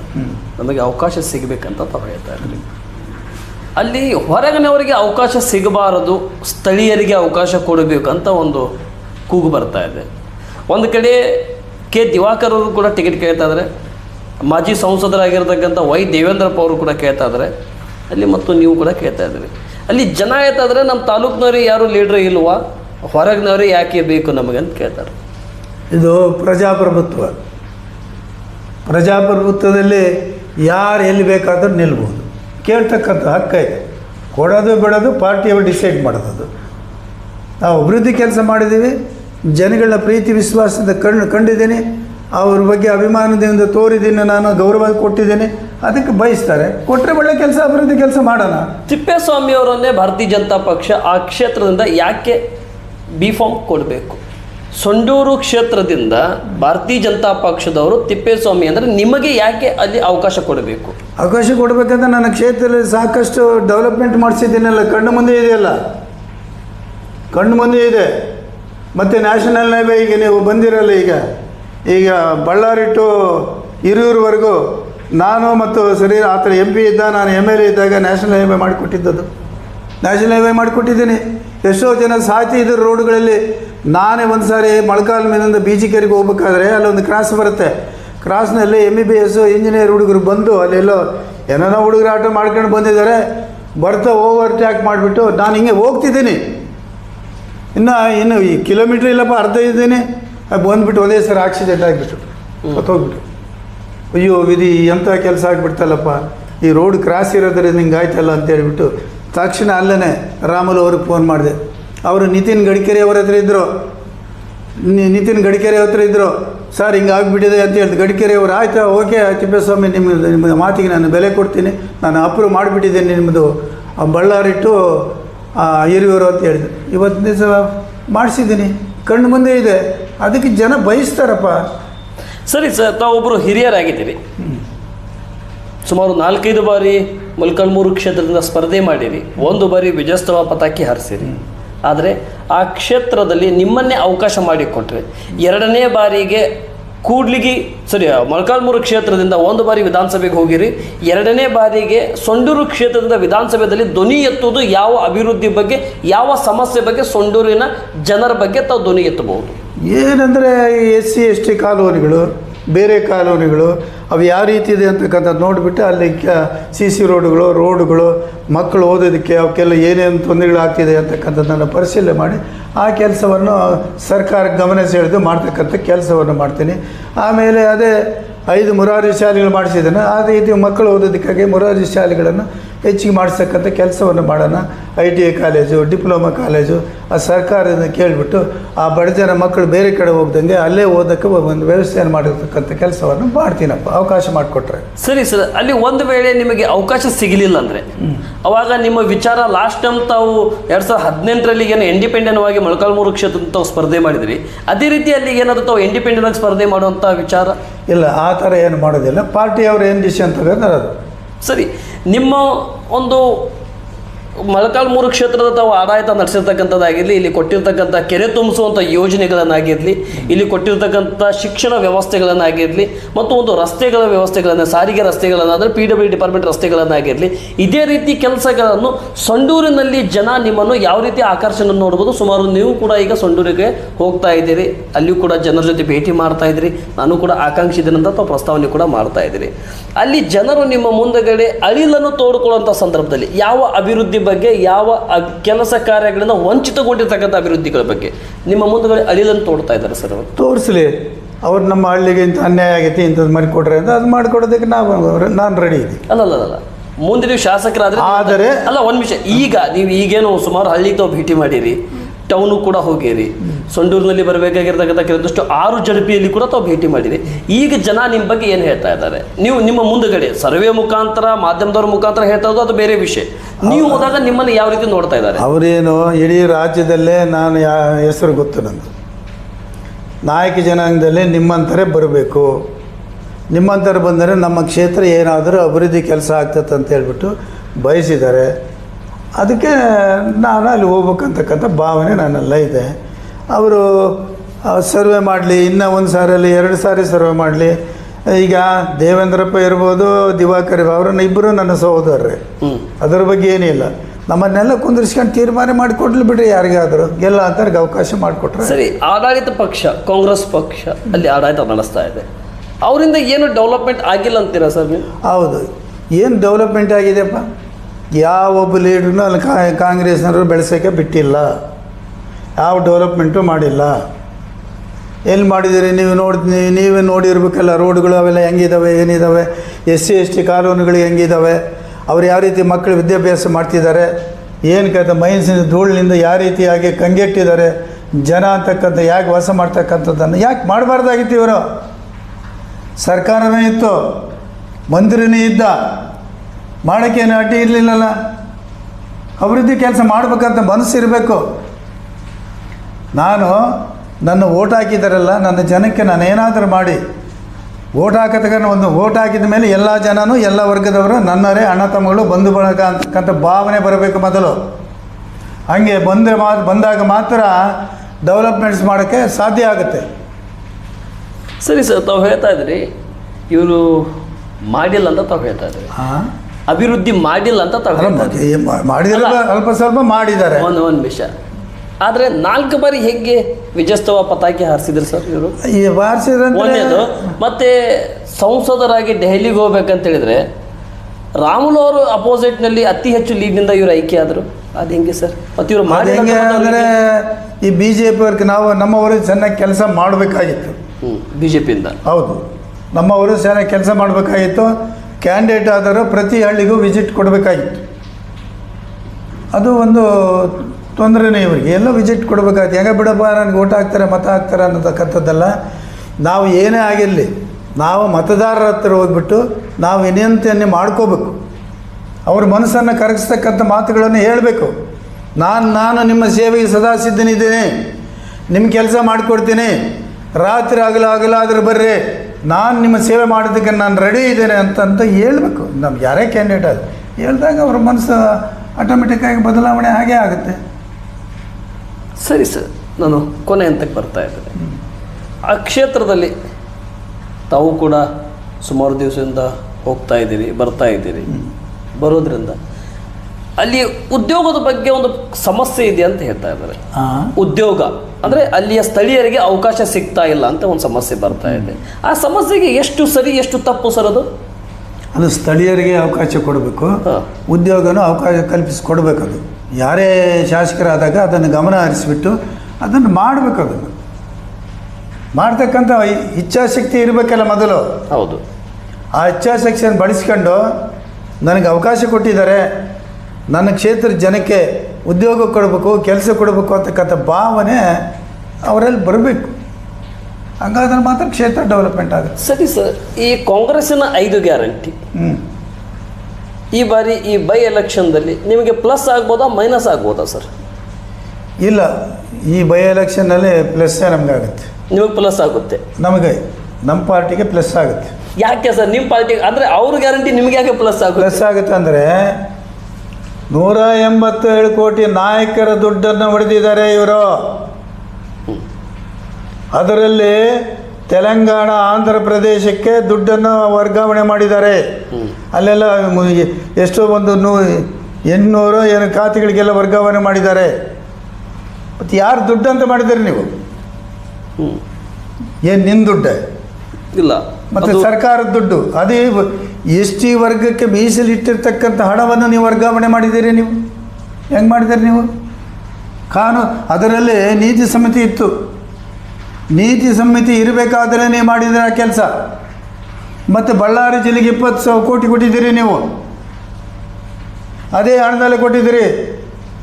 ನಮಗೆ ಅವಕಾಶ ಸಿಗಬೇಕಂತ ತಾವು ಹೇಳ್ತಾ ಇದ್ರಿ ಅಲ್ಲಿ ಹೊರಗಿನವರಿಗೆ ಅವಕಾಶ ಸಿಗಬಾರದು, ಸ್ಥಳೀಯರಿಗೆ ಅವಕಾಶ ಕೊಡಬೇಕು ಅಂತ ಒಂದು ಕೂಗು ಬರ್ತಾ ಇದೆ. ಒಂದು ಕಡೆ ಕೆ ದಿವಾಕರ್ ಅವರು ಕೂಡ ಟಿಕೆಟ್ ಕೇಳ್ತಾ ಇದ್ದಾರೆ ಮಾಜಿ ಸಂಸದರಾಗಿರ್ತಕ್ಕಂಥ ವೈ ದೇವೇಂದ್ರಪ್ಪ ಅವರು ಕೂಡ ಕೇಳ್ತಾ ಇದ್ದಾರೆ ಅಲ್ಲಿ ಮತ್ತು ನೀವು ಕೂಡ ಕೇಳ್ತಾ ಇದ್ದೀರಿ. ಅಲ್ಲಿ ಜನ ಆಯ್ತಾದರೆ ನಮ್ಮ ತಾಲೂಕಿನವ್ರಿಗೆ ಯಾರು ಲೀಡ್ರ್ ಇಲ್ವಾ? ಹೊರಗಿನವರೇ ಯಾಕೆ ಬೇಕು ನಮಗೆ? ಅಂತ ಕೇಳ್ತಾರೆ ಇದು ಪ್ರಜಾಪ್ರಭುತ್ವ. ಪ್ರಜಾಪ್ರಭುತ್ವದಲ್ಲಿ ಯಾರು ಎಲ್ಲಿ ಬೇಕಾದರೂ ನಿಲ್ಬೋದು. ಕೇಳ್ತಕ್ಕಂಥ ಹಕ್ಕೈತೆ ಕೊಡೋದು ಬಿಡೋದು ಪಾರ್ಟಿಯವರು ಡಿಸೈಡ್ ಮಾಡೋದು. ನಾವು ಅಭಿವೃದ್ಧಿ ಕೆಲಸ ಮಾಡಿದ್ದೀವಿ, ಜನಗಳ ಪ್ರೀತಿ, ವಿಶ್ವಾಸದಿಂದ ಕಂಡು ಕಂಡಿದ್ದೀನಿ, ಅವ್ರ ಬಗ್ಗೆ ಅಭಿಮಾನದಿಂದ ತೋರಿದ್ದೀನಿ, ನಾನು ಗೌರವ ಕೊಟ್ಟಿದ್ದೀನಿ, ಅದಕ್ಕೆ ಬಯಸ್ತಾರೆ. ಕೊಟ್ಟರೆ ಒಳ್ಳೆ ಕೆಲಸ, ಅಭಿವೃದ್ಧಿ ಕೆಲಸ ಮಾಡೋಣ. ತಿಪ್ಪೇಸ್ವಾಮಿ ಅವರನ್ನೇ ಭಾರತೀಯ ಜನತಾ ಪಕ್ಷ ಆ ಕ್ಷೇತ್ರದಿಂದ ಯಾಕೆ ಬಿ ಫಾರ್ಮ್ ಕೊಡಬೇಕು? ಸೊಂಡೂರು ಕ್ಷೇತ್ರದಿಂದ ಭಾರತೀಯ ಜನತಾ ಪಕ್ಷದವರು ತಿಪ್ಪೇಸ್ವಾಮಿ ಅಂದರೆ ನಿಮಗೆ ಯಾಕೆ ಅಲ್ಲಿ ಅವಕಾಶ ಕೊಡಬೇಕು? ಅವಕಾಶ ಕೊಡಬೇಕಂದ್ರೆ ನನ್ನ ಕ್ಷೇತ್ರದಲ್ಲಿ ಸಾಕಷ್ಟು ಡೆವಲಪ್ಮೆಂಟ್ ಮಾಡಿಸಿದ್ದೀನಲ್ಲ. ಕಣ್ಣು ಮುಂದೆ ಇದೆಯಲ್ಲ? ಕಣ್ಣು ಮುಂದೆ ಇದೆ. ಮತ್ತು ನ್ಯಾಷನಲ್ ಹೈವೇ ಈಗ ನೀವು ಬಂದಿರಲ್ಲ ಈಗ? ಈಗ ಬಳ್ಳಾರಿ ಟು ಹಿರಿಯೂರುವರೆಗೂ ನಾನು ಮತ್ತು ಸರಿ ಆ ಥರ ಎಂ ಪಿ ಇದ್ದ, ನಾನು ಎಂ ಎಲ್ ಎ ಇದ್ದಾಗ ನ್ಯಾಷನಲ್ ಹೈವೇ ಮಾಡಿಕೊಟ್ಟಿದ್ದದು ನ್ಯಾಷನಲ್ ಹೈವೇ ಮಾಡಿಕೊಟ್ಟಿದ್ದೀನಿ. ಎಷ್ಟೋ ಜನ ಸಾಯ್ತಿ ಇದ್ರ ರೋಡ್ಗಳಲ್ಲಿ. ನಾನೇ ಒಂದು ಸಾರಿ ಮೊಳಕಾಲ್ ಮೇಲಿಂದ ಬೀಜಿಕೆರೆಗೆ ಹೋಗ್ಬೇಕಾದ್ರೆ ಅಲ್ಲೊಂದು ಕ್ರಾಸ್ ಬರುತ್ತೆ. ಕ್ರಾಸ್ನಲ್ಲಿ M B B S engineer ಹುಡುಗರು ಬಂದು ಅಲ್ಲೆಲ್ಲೋ ಏನೇನೋ ಹುಡುಗರು ಆಟ ಮಾಡ್ಕೊಂಡು ಬಂದಿದ್ದಾರೆ. ಬರ್ತಾ ಓವರ್ ಟ್ಯಾಕ್ ಮಾಡಿಬಿಟ್ಟು ನಾನು ಹಿಂಗೆ ಹೋಗ್ತಿದ್ದೀನಿ. ಇನ್ನು ಇನ್ನು ಈ ಕಿಲೋಮೀಟ್ರ್ ಇಲ್ಲಪ್ಪ ಅರ್ಧ ಇದ್ದೀನಿ. ಬಂದುಬಿಟ್ಟು ಒಂದೇ ಸರಿ ಆಕ್ಸಿಡೆಂಟ್ ಆಗಿಬಿಟ್ಟು ಹೋಗ್ಬಿಟ್ಟು ಅಯ್ಯೋ ವಿಧಿ ಎಂಥ ಕೆಲಸ ಆಗಿಬಿಡ್ತಲ್ಲಪ್ಪ. ಈ ರೋಡ್ ಕ್ರಾಸ್ ಇರೋದ್ರಿಂದ ಹಿಂಗೆ ಆಯ್ತಲ್ಲ ಅಂತ ಹೇಳ್ಬಿಟ್ಟು ತಕ್ಷಣ ಅಲ್ಲೇ ರಾಮುಲು ಅವ್ರಿಗೆ ಫೋನ್ ಮಾಡಿದೆ. ಅವರು ನಿತಿನ್ ಗಡ್ಕರಿ ಅವ್ರ ಹತ್ರ ಇದ್ದರು ನಿತಿನ್ ಗಡ್ಕರಿ ಹತ್ರ ಇದ್ದರು ಸರ್ ಹಿಂಗೆ ಆಗಿಬಿಟ್ಟಿದೆ ಅಂತ ಹೇಳಿದ್ರು ಗಡ್ಕರಿ ಅವರು ಆಯ್ತಾ ಓಕೆ ತಿಪ್ಪೇಸ್ವಾಮಿ ನಿಮ್ಮದು ನಿಮ್ಮ ಮಾತಿಗೆ ನಾನು ಬೆಲೆ ಕೊಡ್ತೀನಿ. ನಾನು ಅಪ್ರೂವ್ ಮಾಡಿಬಿಟ್ಟಿದ್ದೀನಿ ನಿಮ್ಮದು ಆ ಬಳ್ಳಾರಿ ಟು ಆ, ಹಿರಿಯೂರು ಅಂತ ಹೇಳಿದ್ರು. ಇವತ್ತಿನ ದಿವಸ ಮಾಡಿಸಿದ್ದೀನಿ. ಕಣ್ಣು ಮುಂದೆ ಇದೆ. ಅದಕ್ಕೆ ಜನ ಬಯಸ್ತಾರಪ್ಪ. ಸರಿ ಸರ್ ತಾವೊಬ್ಬರು ಹಿರಿಯರಾಗಿದ್ದೀರಿ. ಸುಮಾರು ನಾಲ್ಕೈದು ಬಾರಿ ಮೊಳಕಾಲ್ಮೂರು ಕ್ಷೇತ್ರದಿಂದ ಸ್ಪರ್ಧೆ ಮಾಡಿರಿ. ಒಂದು ಬಾರಿ ವಿಜಯೋತ್ಸವ ಪತಾಕಿ ಹಾರಿಸಿರಿ. ಆದರೆ ಆ ಕ್ಷೇತ್ರದಲ್ಲಿ ನಿಮ್ಮನ್ನೇ ಅವಕಾಶ ಮಾಡಿಕೊಟ್ರೆ ಎರಡನೇ ಬಾರಿಗೆ ಕೂಡ್ಲಿಗಿ, ಸರಿ ಮೊಳಕಾಲ್ಮೂರು ಕ್ಷೇತ್ರದಿಂದ ಒಂದು ಬಾರಿ ವಿಧಾನಸಭೆಗೆ ಹೋಗಿರಿ. ಎರಡನೇ ಬಾರಿಗೆ ಸೊಂಡೂರು ಕ್ಷೇತ್ರದಿಂದ ವಿಧಾನಸಭೆಯಲ್ಲಿ ಧ್ವನಿ ಎತ್ತುವುದು ಯಾವ ಅಭಿವೃದ್ಧಿ ಬಗ್ಗೆ, ಯಾವ ಸಮಸ್ಯೆ ಬಗ್ಗೆ, ಸೊಂಡೂರಿನ ಜನರ ಬಗ್ಗೆ ತಾವು ಧ್ವನಿ ಎತ್ತಬಹುದು? ಏನಂದರೆ ಎಸ್ ಸಿ ಎಸ್ ಟಿ ಕಾಲೋನಿಗಳು ಬೇರೆ ಕಾಲೋನಿಗಳು, ಅವು ಯಾವ ರೀತಿ ಇದೆ ಅಂತಕ್ಕಂಥದ್ದು ನೋಡಿಬಿಟ್ಟು ಅಲ್ಲಿ ಸಿ ಸಿ ರೋಡುಗಳು ರೋಡುಗಳು, ಮಕ್ಕಳು ಓದೋದಕ್ಕೆ ಅವಕ್ಕೆಲ್ಲ ಏನೇನು ತೊಂದರೆಗಳಾಗ್ತಿದೆ ಅಂತಕ್ಕಂಥದ್ದನ್ನು ಪರಿಶೀಲನೆ ಮಾಡಿ, ಆ ಕೆಲಸವನ್ನು ಸರ್ಕಾರ ಗಮನ ಸೆಳೆದು ಮಾಡ್ತಕ್ಕಂಥ ಕೆಲಸವನ್ನು ಮಾಡ್ತೀನಿ. ಆಮೇಲೆ ಅದೇ ಐದು ಮುರಾರಿ ಶಾಲೆಗಳು ಮಾಡಿಸಿದ್ದೇನೆ. ಆ ರೀತಿ ಮಕ್ಕಳು ಓದೋದಕ್ಕಾಗಿ ಮುರಾರಿ ಶಾಲೆಗಳನ್ನು ಹೆಚ್ಚಿಗೆ ಮಾಡಿಸ್ತಕ್ಕಂಥ ಕೆಲಸವನ್ನು ಮಾಡೋಣ. I T I college diploma college ಆ ಸರ್ಕಾರದಿಂದ ಕೇಳಿಬಿಟ್ಟು ಆ ಬಡ ಜನ ಮಕ್ಕಳು ಬೇರೆ ಕಡೆ ಹೋಗ್ದಂಗೆ ಅಲ್ಲೇ ಓದೋಕ್ಕೆ ಒಂದು ವ್ಯವಸ್ಥೆಯನ್ನು ಮಾಡಿರ್ತಕ್ಕಂಥ ಕೆಲಸವನ್ನು ಮಾಡ್ತೀನಪ್ಪ. ಅವಕಾಶ ಮಾಡಿಕೊಟ್ರೆ. ಸರಿ ಸರ್ ಅಲ್ಲಿ ಒಂದು ವೇಳೆ ನಿಮಗೆ ಅವಕಾಶ ಸಿಗಲಿಲ್ಲ ಅಂದರೆ ಅವಾಗ ನಿಮ್ಮ ವಿಚಾರ ಲಾಸ್ಟ್ ಟೈಮ್ ತಾವು ಎರಡು ಸಾವಿರದ ಹದಿನೆಂಟರಲ್ಲಿ ಏನು ಇಂಡಿಪೆಂಡೆಂಟ್ ಆಗಿ ಮೊಳಕಾಲ್ಮೂರು ಕ್ಷೇತ್ರದಿಂದ ತಾವು ಸ್ಪರ್ಧೆ ಮಾಡಿದ್ರಿ ಅದೇ ರೀತಿ ಅಲ್ಲಿ ಏನಾದರೂ ತಾವು ಇಂಡಿಪೆಂಡೆಂಟ್ ಆಗಿ ಸ್ಪರ್ಧೆ ಮಾಡುವಂಥ ವಿಚಾರ? ಇಲ್ಲ ಆ ಥರ ಏನು ಮಾಡೋದಿಲ್ಲ. ಪಾರ್ಟಿಯವರು ಏನು ಡಿಸಿಷನ್ ತಗೋತಾರೆ ಅದು. ಸರಿ ನಿಮ್ಮ ಒಂದು ಮೊಳಕಾಲ್ಮೂರು ಕ್ಷೇತ್ರದ ತಾವು ಆಡಳಿತ ನಡೆಸಿರ್ತಕ್ಕಂಥದ್ದಾಗಿರಲಿ, ಇಲ್ಲಿ ಕೊಟ್ಟಿರ್ತಕ್ಕಂಥ ಕೆರೆ ತುಂಬಿಸುವಂಥ ಯೋಜನೆಗಳನ್ನಾಗಿರಲಿ, ಇಲ್ಲಿ ಕೊಟ್ಟಿರ್ತಕ್ಕಂಥ ಶಿಕ್ಷಣ ವ್ಯವಸ್ಥೆಗಳನ್ನಾಗಿರಲಿ, ಮತ್ತು ಒಂದು ರಸ್ತೆಗಳ ವ್ಯವಸ್ಥೆಗಳನ್ನು, ಸಾರಿಗೆ ರಸ್ತೆಗಳನ್ನು, ಅಂದರೆ ಪಿ ಡಬ್ಲ್ಯೂ ಡಿಪಾರ್ಟ್ಮೆಂಟ್ ರಸ್ತೆಗಳನ್ನಾಗಿರಲಿ, ಇದೇ ರೀತಿ ಕೆಲಸಗಳನ್ನು ಸಂಡೂರಿನಲ್ಲಿ ಜನ ನಿಮ್ಮನ್ನು ಯಾವ ರೀತಿ ಆಕರ್ಷಣೆ ನೋಡ್ಬೋದು, ಸುಮಾರು ನೀವು ಕೂಡ ಈಗ ಸಂಡೂರಿಗೆ ಹೋಗ್ತಾ ಇದ್ದೀರಿ. ಅಲ್ಲಿಯೂ ಕೂಡ ಜನರ ಜೊತೆ ಭೇಟಿ ಮಾಡ್ತಾ ಇದ್ದೀರಿ. ನಾನು ಕೂಡ ಆಕಾಂಕ್ಷಿ ತಾವು ಪ್ರಸ್ತಾವನೆ ಕೂಡ ಮಾಡ್ತಾ ಇದ್ದೀರಿ. ಅಲ್ಲಿ ಜನರು ನಿಮ್ಮ ಮುಂದಗಡೆ ಅಳಿಲನ್ನು ತೋಡ್ಕೊಳ್ಳುವಂಥ ಸಂದರ್ಭದಲ್ಲಿ ಯಾವ ಅಭಿವೃದ್ಧಿ ಬಗ್ಗೆ ಯಾವ ಕೆಲಸ ಕಾರ್ಯಗಳನ್ನು ವಂಚಿತಗೊಂಡಿರ್ತಕ್ಕಂಥ ಅಭಿವೃದ್ಧಿಗಳ ಬಗ್ಗೆ. ನಿಮ್ಮ ಮುಂದೆ ಅಳಿಲನ್ನು ತೋಡ್ತಾ ಇದ್ದಾರೆ ಸರ್ ಅವರು. ತೋರಿಸಲಿ. ಅವ್ರು ನಮ್ಮ ಹಳ್ಳಿಗೆ ಇಂಥ ಅನ್ಯಾಯ ಆಗೈತಿ ಇಂಥದ್ದು ಮಾಡಿಕೊಡ್ರಿ ಅಂತ ಅದು ಮಾಡಿಕೊಡೋದಕ್ಕೆ ನಾವು ನಾನು ರೆಡಿ ಇದ್ದೀನಿ ಅಲ್ಲ ಅಲ್ಲ ಅಲ್ಲ ಮುಂದೆ ನೀವು ಶಾಸಕರಾದ್ರೆ ಆದರೆ ಅಲ್ಲ ಒಂದು ವಿಷಯ ಈಗ ನೀವು ಈಗೇನು ಸುಮಾರು ಹಳ್ಳಿಗೆ ತಾವು ಭೇಟಿ ಮಾಡಿರಿ. ಟೌನು ಕೂಡ ಹೋಗಿರಿ. ಸೊಂಡೂರಿನಲ್ಲಿ ಬರಬೇಕಾಗಿರ್ತಕ್ಕಂಥ ಕೆಲವೊಂದಷ್ಟು ಆರು ಜಡಪಿಯಲ್ಲಿ ಕೂಡ ತಾವು ಭೇಟಿ ಮಾಡಿರಿ. ಈಗ ಜನ ನಿಮ್ಮ ಬಗ್ಗೆ ಏನು ಹೇಳ್ತಾ ಇದ್ದಾರೆ? ನೀವು ನಿಮ್ಮ ಮುಂದಗಡೆ ಸರ್ವೆ ಮುಖಾಂತರ ಮಾಧ್ಯಮದವ್ರ ಮುಖಾಂತರ ಹೇಳ್ತಾ ಇರೋದು ಅದು ಬೇರೆ ವಿಷಯ. ನೀವು ಹೋದಾಗ ನಿಮ್ಮನ್ನು ಯಾವ ರೀತಿ ನೋಡ್ತಾ ಇದ್ದಾರೆ? ಅವರೇನು ಇಡೀ ರಾಜ್ಯದಲ್ಲೇ ನಾನು ಯಾ ಹೆಸರು ಗೊತ್ತು ನಂದು. ನಾಯಕ ಜನಾಂಗದಲ್ಲೇ ನಿಮ್ಮಂತರೇ ಬರಬೇಕು. ನಿಮ್ಮಂತರ ಬಂದರೆ ನಮ್ಮ ಕ್ಷೇತ್ರ ಏನಾದರೂ ಅಭಿವೃದ್ಧಿ ಕೆಲಸ ಆಗ್ತದೆ ಅಂತ ಹೇಳ್ಬಿಟ್ಟು ಬಯಸಿದ್ದಾರೆ. ಅದಕ್ಕೆ ನಾನು ಅಲ್ಲಿ ಹೋಗ್ಬೇಕಂತಕ್ಕಂಥ ಭಾವನೆ ನನ್ನೆಲ್ಲ ಇದೆ. ಅವರು ಸರ್ವೆ ಮಾಡಲಿ ಇನ್ನೂ ಒಂದು ಸಾರಲ್ಲಿ ಎರಡು ಸಾರಿ ಸರ್ವೆ ಮಾಡಲಿ. ಈಗ ದೇವೇಂದ್ರಪ್ಪ ಇರ್ಬೋದು ದಿವಾಕರ್ ಅವರನ್ನ ಇಬ್ಬರು ನನ್ನ ಸಹೋದರರೇ. ಅದರ ಬಗ್ಗೆ ಏನಿಲ್ಲ. ನಮ್ಮನ್ನೆಲ್ಲ ಕುಂದಿರ್ಸ್ಕೊಂಡು ತೀರ್ಮಾನ ಮಾಡಿಕೊಡ್ಲಿ ಬಿಡ್ರಿ ಯಾರಿಗಾದರೂ. ಎಲ್ಲ ಅಂತರ್ಗೆ ಅವಕಾಶ ಮಾಡಿಕೊಟ್ರೆ. ಸರಿ ಆಡಳಿತ ಪಕ್ಷ ಕಾಂಗ್ರೆಸ್ ಪಕ್ಷ ಅಲ್ಲಿ ಆಡಳಿತ ನಡೆಸ್ತಾ ಇದೆ. ಅವರಿಂದ ಏನು ಡೆವಲಪ್ಮೆಂಟ್ ಆಗಿಲ್ಲ ಅಂತೀರಾ ಸರ್ ಹೌದು. ಏನು ಡೆವಲಪ್ಮೆಂಟ್ ಆಗಿದೆಯಪ್ಪ? ಯಾವೊಬ್ಬ ಲೀಡ್ರನ್ನೂ ಅಲ್ಲಿ ಕಾ, ಕಾಂಗ್ರೆಸ್ನವರು ಬೆಳೆಸೋಕ್ಕೆ ಬಿಟ್ಟಿಲ್ಲ. ಯಾವ ಡೆವಲಪ್ಮೆಂಟು ಮಾಡಿಲ್ಲ. ಎಲ್ಲಿ ಮಾಡಿದ್ದೀರಿ? ನೀವು ನೋಡಿ, ನೀವೇ ನೋಡಿರ್ಬೇಕಲ್ಲ, ರೋಡ್ಗಳು ಅವೆಲ್ಲ ಹೆಂಗಿದಾವೆ ಏನಿದ್ದಾವೆ ಎಸ್ ಸಿ ಎಸ್ ಟಿ ಕಾನೂನುಗಳು ಹೆಂಗಿದ್ದಾವೆ ಅವ್ರು ಯಾವ ರೀತಿ ಮಕ್ಕಳು ವಿದ್ಯಾಭ್ಯಾಸ ಮಾಡ್ತಿದ್ದಾರೆ, ಏನು ಕತೆ, ಮೈನ್ಸಿನ ಧೂಳಿನಿಂದ ಯಾವ ರೀತಿಯಾಗಿ ಕಂಗೆಟ್ಟಿದ್ದಾರೆ, ಜನ ಅಂತಕ್ಕಂಥ, ಯಾಕೆ ವಾಸ ಮಾಡ್ತಕ್ಕಂಥದ್ದನ್ನು, ಯಾಕೆ ಮಾಡಬಾರ್ದಾಗಿತ್ತು ಇವರು? ಸರ್ಕಾರವೇ ಇತ್ತು, ಮಂತ್ರಿನೇ ಇದ್ದ. ಮಾಡೋಕ್ಕೇನು ಅಡ್ಡಿ ಇರಲಿಲ್ಲಲ್ಲ? ಅಭಿವೃದ್ಧಿ ಕೆಲಸ ಮಾಡಬೇಕಂತ ಮನಸ್ಸಿರಬೇಕು ನಾನು ನನ್ನ ಓಟ್ ಹಾಕಿದಾರಲ್ಲ ನನ್ನ ಜನಕ್ಕೆ ನಾನು ಏನಾದರೂ ಮಾಡಿ ಓಟ್ ಹಾಕತಕ್ಕ ಒಂದು ಓಟ್ ಹಾಕಿದ ಮೇಲೆ ಎಲ್ಲ ಜನನೂ ಎಲ್ಲ ವರ್ಗದವರು ನನ್ನರೇ ಅಣ್ಣ ತಮ್ಮಗಳು ಬಂಧು ಬಳಗ ಅಂತಕ್ಕಂಥ ಭಾವನೆ ಬರಬೇಕು ಮೊದಲು. ಹಾಗೆ ಬಂದರೆ ಮಾ ಬಂದಾಗ ಮಾತ್ರ ಡೆವಲಪ್ಮೆಂಟ್ಸ್ ಮಾಡೋಕ್ಕೆ ಸಾಧ್ಯ ಆಗುತ್ತೆ. ಸರಿ ಸರ್ ತಾವು ಹೇಳ್ತಾ ಇದ್ರಿ ಇವರು ಮಾಡಿಲ್ಲ ಅಂತ ತಾವು ಹೇಳ್ತಾ ಇದ್ರಿ. ಹಾಂ? ಅಭಿವೃದ್ಧಿ ಮಾಡಿಲ್ಲ ಅಂತ ಹೇಳ್ತಾ ಇದ್ರಿ ಅಲ್ಪ ಸ್ವಲ್ಪ ಮಾಡಿದ್ದಾರೆ. ಒಂದು ಒಂದು ವಿಷ ಆದರೆ ನಾಲ್ಕು ಬಾರಿ ಹೇಗೆ ವಿಜಯೋತ್ಸವ ಪತಾಕಿ ಹಾರಿಸಿದ್ರು ಸರ್ ಇವರು? ಒಂದೇದು. ಮತ್ತೆ ಸಂಸದರಾಗಿ ದೆಹಲಿಗೆ ಹೋಗ್ಬೇಕಂತ ಹೇಳಿದ್ರೆ ರಾಮುಲು ಅವರು ಅಪೋಸಿಟ್ನಲ್ಲಿ ಅತಿ ಹೆಚ್ಚು ಲೀಡ್ನಿಂದ ಇವರು ಆಯ್ಕೆ ಆದರು ಅದು ಹೆಂಗೆ ಸರ್? ಮತ್ತೆ ಇವರು ಮಾಡಿದ್ರೆ ಮಾಡಿ ಅಂದರೆ ಈ ಬಿ ಜೆ ಪಿ ನಾವು ನಮ್ಮವರು ಚೆನ್ನಾಗಿ ಕೆಲಸ ಮಾಡಬೇಕಾಗಿತ್ತು. ಬಿ ಜೆ ಪಿಯಿಂದ ಹೌದು. ನಮ್ಮವರು ಚೆನ್ನಾಗಿ ಕೆಲಸ ಮಾಡಬೇಕಾಗಿತ್ತು. ಕ್ಯಾಂಡಿಡೇಟ್ ಆದರೂ ಪ್ರತಿ ಹಳ್ಳಿಗೂ ವಿಸಿಟ್ ಕೊಡಬೇಕಾಗಿತ್ತು. ಅದು ಒಂದು ತೊಂದರೆನೇ ಇವರಿಗೆ. ಎಲ್ಲ ವಿಸಿಟ್ ಕೊಡಬೇಕಾಯ್ತು ಹೆಂಗೆ ಬಿಡಪ್ಪ, ನನಗೆ ಓಟ್ ಹಾಕ್ತಾರೆ, ಮತ ಹಾಕ್ತಾರೆ ಅನ್ನತಕ್ಕಂಥದ್ದಲ್ಲ ನಾವು ಏನೇ ಆಗಿರಲಿ, ನಾವು ಮತದಾರರ ಹತ್ರ ಹೋಗ್ಬಿಟ್ಟು ನಾವು ವಿನಂತಿಯನ್ನು ಮಾಡ್ಕೋಬೇಕು. ಅವ್ರ ಮನಸ್ಸನ್ನು ಕರಗಿಸ್ತಕ್ಕಂಥ ಮಾತುಗಳನ್ನು ಹೇಳಬೇಕು. ನಾನು ನಾನು ನಿಮ್ಮ ಸೇವೆಗೆ ಸದಾ ಸಿದ್ಧನಿದ್ದೇನೆ ನಿಮ್ಮ ಕೆಲಸ ಮಾಡಿಕೊಡ್ತೀನಿ. ರಾತ್ರಿ ಆಗಲ ಆಗಲಾದ್ರೆ ಬರ್ರಿ. ನಾನು ನಿಮ್ಮ ಸೇವೆ ಮಾಡೋದಕ್ಕೆ ನಾನು ರೆಡಿ ಇದ್ದೇನೆ ಅಂತಂತ ಹೇಳಬೇಕು. ನಮ್ಗೆ ಯಾರೇ ಕ್ಯಾಂಡಿಡೇಟ್ ಅದು ಹೇಳ್ದಾಗ ಅವ್ರ ಮನಸ್ಸು ಆಟೋಮೆಟಿಕ್ಕಾಗಿ ಬದಲಾವಣೆ ಹಾಗೇ ಆಗುತ್ತೆ. ಸರಿ ಸರ್ ನಾನು ಕೊನೆ ಹಂತಕ್ಕೆ ಬರ್ತಾ ಇದ್ದೇನೆ. ಆ ಕ್ಷೇತ್ರದಲ್ಲಿ ತಾವು ಕೂಡ ಸುಮಾರು ದಿವಸದಿಂದ ಹೋಗ್ತಾ ಇದ್ದೀರಿ ಬರ್ತಾ ಇದ್ದೀರಿ. ಬರೋದ್ರಿಂದ ಅಲ್ಲಿ ಉದ್ಯೋಗದ ಬಗ್ಗೆ ಒಂದು ಸಮಸ್ಯೆ ಇದೆ ಅಂತ ಹೇಳ್ತಾ ಇದ್ದಾರೆ. ಉದ್ಯೋಗ. ಅಂದರೆ ಅಲ್ಲಿಯ ಸ್ಥಳೀಯರಿಗೆ ಅವಕಾಶ ಸಿಗ್ತಾ ಇಲ್ಲ ಅಂತ ಒಂದು ಸಮಸ್ಯೆ ಬರ್ತಾ ಇದೆ. ಆ ಸಮಸ್ಯೆಗೆ ಎಷ್ಟು ಸರಿ ಎಷ್ಟು ತಪ್ಪು ಸರ್ ಅದು? ಅದು ಸ್ಥಳೀಯರಿಗೆ ಅವಕಾಶ ಕೊಡಬೇಕು. ಉದ್ಯೋಗನೂ ಅವಕಾಶ ಕಲ್ಪಿಸಿಕೊಡ್ಬೇಕು ಅದು ಯಾರೇ ಶಾಸಕರಾದಾಗ ಅದನ್ನು ಗಮನ ಹರಿಸಿಬಿಟ್ಟು ಅದನ್ನು ಮಾಡಬೇಕು ಅದನ್ನು ಮಾಡ್ತಕ್ಕಂಥ ಇಚ್ಛಾಶಕ್ತಿ ಇರಬೇಕಲ್ಲ ಮೊದಲು. ಹೌದು. ಆ ಇಚ್ಛಾಶಕ್ತಿಯನ್ನು ಬಳಸ್ಕೊಂಡು ನನಗೆ ಅವಕಾಶ ಕೊಟ್ಟಿದ್ದಾರೆ. ನನ್ನ ಕ್ಷೇತ್ರದ ಜನಕ್ಕೆ ಉದ್ಯೋಗ ಕೊಡಬೇಕು ಕೆಲಸ ಕೊಡಬೇಕು ಅಂತಕ್ಕಂಥ ಭಾವನೆ ಅವರಲ್ಲಿ ಬರಬೇಕು. ಹಂಗಾದ್ರೆ ಮಾತ್ರ ಕ್ಷೇತ್ರ ಡೆವಲಪ್ಮೆಂಟ್ ಆಗುತ್ತೆ. ಸರಿ ಸರ್ ಈ ಕಾಂಗ್ರೆಸ್ಸಿನ ಐದು ಗ್ಯಾರಂಟಿ. ಹ್ಞೂ ಈ ಬಾರಿ ಈ ಬೈ ಎಲೆಕ್ಷನ್ದಲ್ಲಿ ನಿಮಗೆ ಪ್ಲಸ್ ಆಗ್ಬೋದಾ ಮೈನಸ್ ಆಗ್ಬೋದಾ ಸರ್? ಇಲ್ಲ ಈ ಬೈ ಎಲೆಕ್ಷನ್ನಲ್ಲಿ ಪ್ಲಸ್ಸೇ ನಮಗಾಗುತ್ತೆ ನಿಮಗೆ ಪ್ಲಸ್ ಆಗುತ್ತೆ. ನಮಗೆ ನಮ್ಮ ಪಾರ್ಟಿಗೆ ಪ್ಲಸ್ ಆಗುತ್ತೆ. ಯಾಕೆ ಸರ್ ನಿಮ್ಮ ಪಾರ್ಟಿಗೆ ಅಂದರೆ ಅವ್ರ ಗ್ಯಾರಂಟಿ ನಿಮಗೆ ಯಾಕೆ ಪ್ಲಸ್ ಆಗುತ್ತೆ? ಪ್ಲಸ್ ಆಗುತ್ತೆ ಅಂದರೆ ನೂರ ಎಂಬತ್ತೇಳು ಕೋಟಿ ನಾಯಕರ ದುಡ್ಡನ್ನು ಹೊಡೆದಿದ್ದಾರೆ ಇವರು. ಅದರಲ್ಲಿ ತೆಲಂಗಾಣ ಆಂಧ್ರ ಪ್ರದೇಶಕ್ಕೆ ದುಡ್ಡನ್ನು ವರ್ಗಾವಣೆ ಮಾಡಿದ್ದಾರೆ. ಅಲ್ಲೆಲ್ಲ ಎಷ್ಟೋ ಒಂದು ನೂ ಎಂಟುನೂರು ಏನು ಖಾತೆಗಳಿಗೆಲ್ಲ ವರ್ಗಾವಣೆ ಮಾಡಿದ್ದಾರೆ. ಮತ್ತು ಯಾರು ದುಡ್ಡು ಅಂತ ಮಾಡಿದ್ದೀರಿ ನೀವು? ಏನು ನಿನ್ನ ದುಡ್ಡೆ? ಇಲ್ಲ. ಮತ್ತು ಸರ್ಕಾರದ ದುಡ್ಡು. ಅದೇ ಎಸ್ ಟಿ ವರ್ಗಕ್ಕೆ ಮೀಸಲಿಟ್ಟಿರ್ತಕ್ಕಂಥ ಹಣವನ್ನು ನೀವು ವರ್ಗಾವಣೆ ಮಾಡಿದ್ದೀರಿ ನೀವು? ಹೆಂಗೆ ಮಾಡಿದ್ದೀರಿ ನೀವು? ಕಾನೂನು, ಅದರಲ್ಲಿ ನೀತಿ ಸಮಿತಿ ಇತ್ತು. ನೀತಿ ಸಮಿತಿ ಇರಬೇಕಾದ್ರೆ ನೀವು ಮಾಡಿದ್ರೆ ಆ ಕೆಲಸ. ಮತ್ತು ಬಳ್ಳಾರಿ ಜಿಲ್ಲೆಗೆ ಇಪ್ಪತ್ತು ಸಾವಿರ ಕೋಟಿ ಕೊಟ್ಟಿದ್ದೀರಿ ನೀವು. ಅದೇ ಹಣದಲ್ಲಿ ಕೊಟ್ಟಿದ್ದೀರಿ.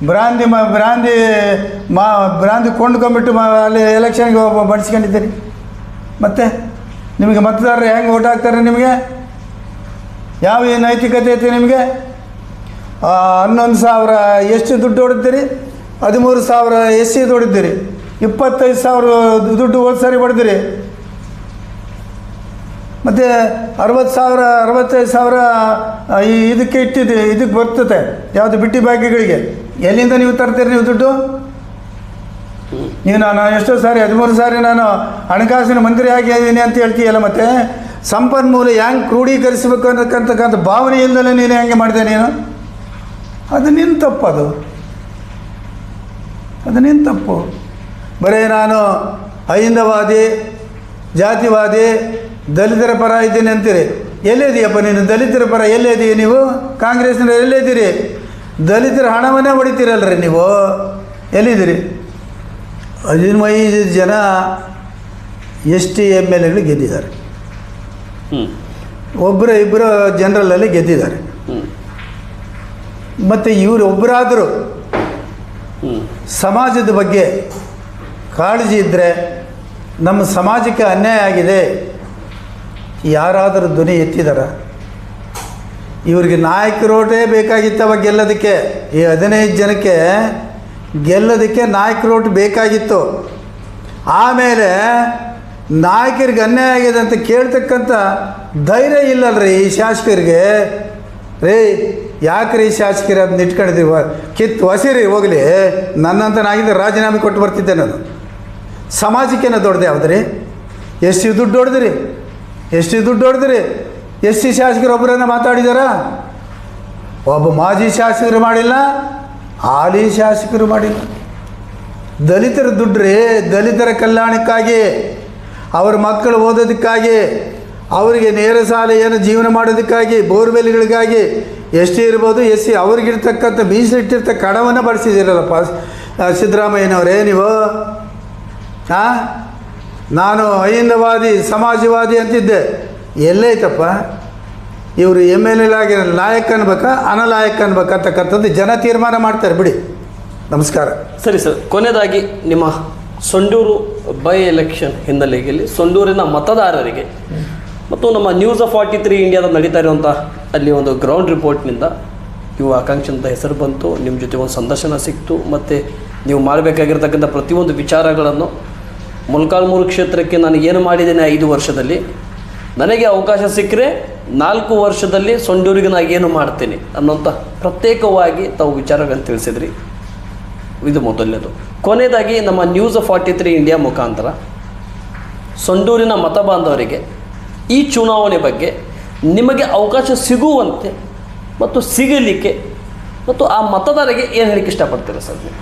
ಬ್ರಾಂದಿ ಮ ಬ್ರಾಂದಿ ಮಾ ಬ್ರಾಂದಿ ಕೊಂಡ್ಕೊಂಬಿಟ್ಟು ಮಾ, ಅಲ್ಲಿ ಎಲೆಕ್ಷನ್ಗೆ ಬಡಿಸ್ಕೊಂಡಿದ್ದೀರಿ. ಮತ್ತೆ ನಿಮಗೆ ಮತದಾರರು ಹೆಂಗೆ ಓಟ್ ಹಾಕ್ತಾರೆ ನಿಮಗೆ? ಯಾವ ಏನು ನೈತಿಕತೆ ಐತಿ ನಿಮಗೆ? ಹನ್ನೊಂದು ಸಾವಿರ ಎಷ್ಟು ದುಡ್ಡು ಹೊಡಿದ್ದೀರಿ ಹದಿಮೂರು ಸಾವಿರ ಎಸ್ ಸಿ ಹೊಡೆದಿರಿ ಇಪ್ಪತ್ತೈದು ಸಾವಿರ ದುಡ್ಡು ಹೋದ ಸಾರಿ ಹೊಡೆದಿರಿ ಮತ್ತು ಅರವತ್ತು ಸಾವಿರ ಅರವತ್ತೈದು ಸಾವಿರ ಈ ಇದಕ್ಕೆ ಇಟ್ಟಿದ್ದು ಇದಕ್ಕೆ ಬರ್ತದೆ ಯಾವುದು ಬಿಟ್ಟಿ ಭಾಗ್ಯಗಳಿಗೆ. ಎಲ್ಲಿಂದ ನೀವು ತರ್ತೀರಿ ನೀವು ದುಡ್ಡು? ನೀವು ನಾನು ಎಷ್ಟೋ ಸಾರಿ ಹದಿಮೂರು ಸಾರಿ ನಾನು ಹಣಕಾಸಿನ ಮಂತ್ರಿ ಆಗಿದ್ದೀನಿ ಅಂತ ಹೇಳ್ತೀಯಲ್ಲ ಮತ್ತೆ? ಸಂಪನ್ಮೂಲ ಹೆಂಗೆ ಕ್ರೋಢೀಕರಿಸಬೇಕು ಅನ್ನತಕ್ಕಂಥ ಭಾವನೆ ಇಲ್ದಲೇ ನೀನು ಹೆಂಗೆ ಮಾಡಿದೆ ನೀನು? ಅದು ನಿನ್ನ ತಪ್ಪು ಅದು. ಅದು ನಿನ್ನ ತಪ್ಪು. ಬರೀ ನಾನು ಅಹಿಂದವಾದಿ, ಜಾತಿವಾದಿ, ದಲಿತರ ಪರ ಇದ್ದೀನಿ ಅಂತೀರಿ. ಎಲ್ಲಿದೆಯಪ್ಪ ನೀನು? ದಲಿತರ ಪರ ಎಲ್ಲಿದ್ದೀಯ ನೀವು? ಕಾಂಗ್ರೆಸ್ನ ಎಲ್ಲಿದ್ದೀರಿ ದಲಿತರ ಹಣವನ್ನೇ ಹೊಡಿತೀರಲ್ರಿ ನೀವು? ಎಲ್ಲಿದ್ದೀರಿ? ಹದಿನೈದು ಜನ ಎಸ್ ಟಿ ಎಂ ಎಲ್ ಎಗಳು ಗೆದ್ದಿದ್ದಾರೆ. ಒಬ್ಬರು ಇಬ್ಬರು ಜನರಲಲ್ಲಿ ಗೆದ್ದಿದ್ದಾರೆ. ಮತ್ತು ಇವರು ಒಬ್ಬರಾದರೂ ಸಮಾಜದ ಬಗ್ಗೆ ಕಾಳಜಿ ಇದ್ದರೆ ನಮ್ಮ ಸಮಾಜಕ್ಕೆ ಅನ್ಯಾಯ ಆಗಿದೆ. ಯಾರಾದರೂ ಧ್ವನಿ ಎತ್ತಿದಾರ? ಇವರಿಗೆ ನಾಯಕರೋಟೇ ಬೇಕಾಗಿತ್ತವ ಗೆಲ್ಲೋದಕ್ಕೆ. ಈ ಹದಿನೈದು ಜನಕ್ಕೆ ಗೆಲ್ಲೋದಕ್ಕೆ ನಾಯಕರೋಟ್ ಬೇಕಾಗಿತ್ತು. ಆಮೇಲೆ ನಾಯಕರಿಗೆ ಅನ್ಯಾಯ ಆಗಿದೆ ಅಂತ ಕೇಳ್ತಕ್ಕಂಥ ಧೈರ್ಯ ಇಲ್ಲಲ್ರಿ ಈ ಶಾಸಕರಿಗೆ. ರೀ, ಯಾಕ್ರಿ ಶಾಸಕರು ಅದನ್ನ ಇಟ್ಕೊಂಡಿದ್ದೀವಿ ಕಿತ್ತು ಹೊಸಿರಿ ಹೋಗಲಿ. ನನ್ನಂತ ನಾಗಿದ್ದ ರಾಜೀನಾಮೆ ಕೊಟ್ಟು ಬರ್ತಿದ್ದೆ ನಾನು. ಸಮಾಜಕ್ಕೇನ ದೊಡ್ಡದು ಯಾವುದ್ರಿ? ಎಷ್ಟು ದುಡ್ಡು ಹೊಡೆದ್ರಿ. ಎಷ್ಟು ದುಡ್ಡು ಹೊಡೆದ್ರಿ. ಎಷ್ಟು ಶಾಸಕರು ಒಬ್ಬರನ್ನ ಮಾತಾಡಿದಾರ? ಒಬ್ಬ ಮಾಜಿ ಶಾಸಕರು ಮಾಡಿಲ್ಲ, ಹಾಲಿ ಶಾಸಕರು ಮಾಡಿಲ್ಲ. ದಲಿತರ ದುಡ್ಡ್ರಿ, ದಲಿತರ ಕಲ್ಯಾಣಕ್ಕಾಗಿ ಅವ್ರ ಮಕ್ಕಳು ಓದೋದಕ್ಕಾಗಿ, ಅವರಿಗೆ ನೇರ ಸಾಲ ಏನು ಜೀವನ ಮಾಡೋದಕ್ಕಾಗಿ, ಬೋರ್ವೆಲ್ಗಳಿಗಾಗಿ ಎಸ್ ಟಿ ಇರ್ಬೋದು ಎಸ್ ಸಿ ಅವ್ರಿಗಿರ್ತಕ್ಕಂಥ ಮೀಸಲಿಟ್ಟಿರ್ತಕ್ಕ ಹಣವನ್ನು ಬಳಸಿದ್ದೀರಲ್ಲಪ್ಪ ಸಿದ್ದರಾಮಯ್ಯನವರೇ ನೀವು? ಹಾಂ ನಾನು ಅಹಿಂದವಾದಿ, ಸಮಾಜವಾದಿ ಅಂತಿದ್ದೆ. ಎಲ್ಲೈತಪ್ಪ ಇವರು ಎಂ ಎಲ್ ಎಲ್ ಆಗಿ ಲಾಯಕ್ ಅನ್ಬೇಕಾ, ಅನಲಾಯಕ್ ಅನ್ಬೇಕಂತಕ್ಕಂಥದ್ದು ಜನ ತೀರ್ಮಾನ ಮಾಡ್ತಾರೆ, ಬಿಡಿ. ನಮಸ್ಕಾರ. ಸರಿ ಸರ್, ಕೊನೆಯದಾಗಿ ನಿಮ್ಮ ಸೊಂಡೂರು ಬೈ ಎಲೆಕ್ಷನ್ ಹಿನ್ನೆಲೆಯಲ್ಲಿ ಸೊಂಡೂರಿನ ಮತದಾರರಿಗೆ ಮತ್ತು ನಮ್ಮ ನ್ಯೂಸ್ ಆಫ್ ಫಾರ್ಟಿ ತ್ರೀ ಇಂಡಿಯಾದ ನಡೀತಾ ಇರುವಂಥ ಅಲ್ಲಿ ಒಂದು ಗ್ರೌಂಡ್ ರಿಪೋರ್ಟ್ನಿಂದ ಇವು ಆಕಾಂಕ್ಷೆ ಅಂತ ಹೆಸರು ಬಂತು. ನಿಮ್ಮ ಜೊತೆ ಒಂದು ಸಂದರ್ಶನ ಸಿಕ್ತು. ಮತ್ತು ನೀವು ಮಾಡಬೇಕಾಗಿರ್ತಕ್ಕಂಥ ಪ್ರತಿಯೊಂದು ವಿಚಾರಗಳನ್ನು ಮೊಳಕಾಲ್ಮೂರು ಕ್ಷೇತ್ರಕ್ಕೆ ನಾನು ಏನು ಮಾಡಿದ್ದೇನೆ ಐದು ವರ್ಷದಲ್ಲಿ, ನನಗೆ ಅವಕಾಶ ಸಿಕ್ಕರೆ ನಾಲ್ಕು ವರ್ಷದಲ್ಲಿ ಸೊಂಡೂರಿಗೆ ನಾನು ಏನು ಮಾಡ್ತೇನೆ ಅನ್ನೋಂಥ ಪ್ರತ್ಯೇಕವಾಗಿ ತಾವು ವಿಚಾರಗಳನ್ನು ತಿಳಿಸಿದ್ರಿ. ಇದು ಮೊದಲನೇದು. ಕೊನೆಯದಾಗಿ ನಮ್ಮ ನ್ಯೂಸ್ ಫಾರ್ಟಿ ತ್ರೀ ಇಂಡಿಯಾ ಮುಖಾಂತರ. ಸಂಡೂರಿನ ಮತ ಬಾಂಧವರಿಗೆ ಈ ಚುನಾವಣೆ ಬಗ್ಗೆ ನಿಮಗೆ ಅವಕಾಶ ಸಿಗುವಂತೆ ಮತ್ತು ಸಿಗಲಿಕ್ಕೆ ಮತ್ತು ಆ ಮತದಾರರಿಗೆ ಏನು ಹೇಳಿಕ್ಕೆ ಇಷ್ಟಪಡ್ತೀರಾ ಸರ್ ನೀವು?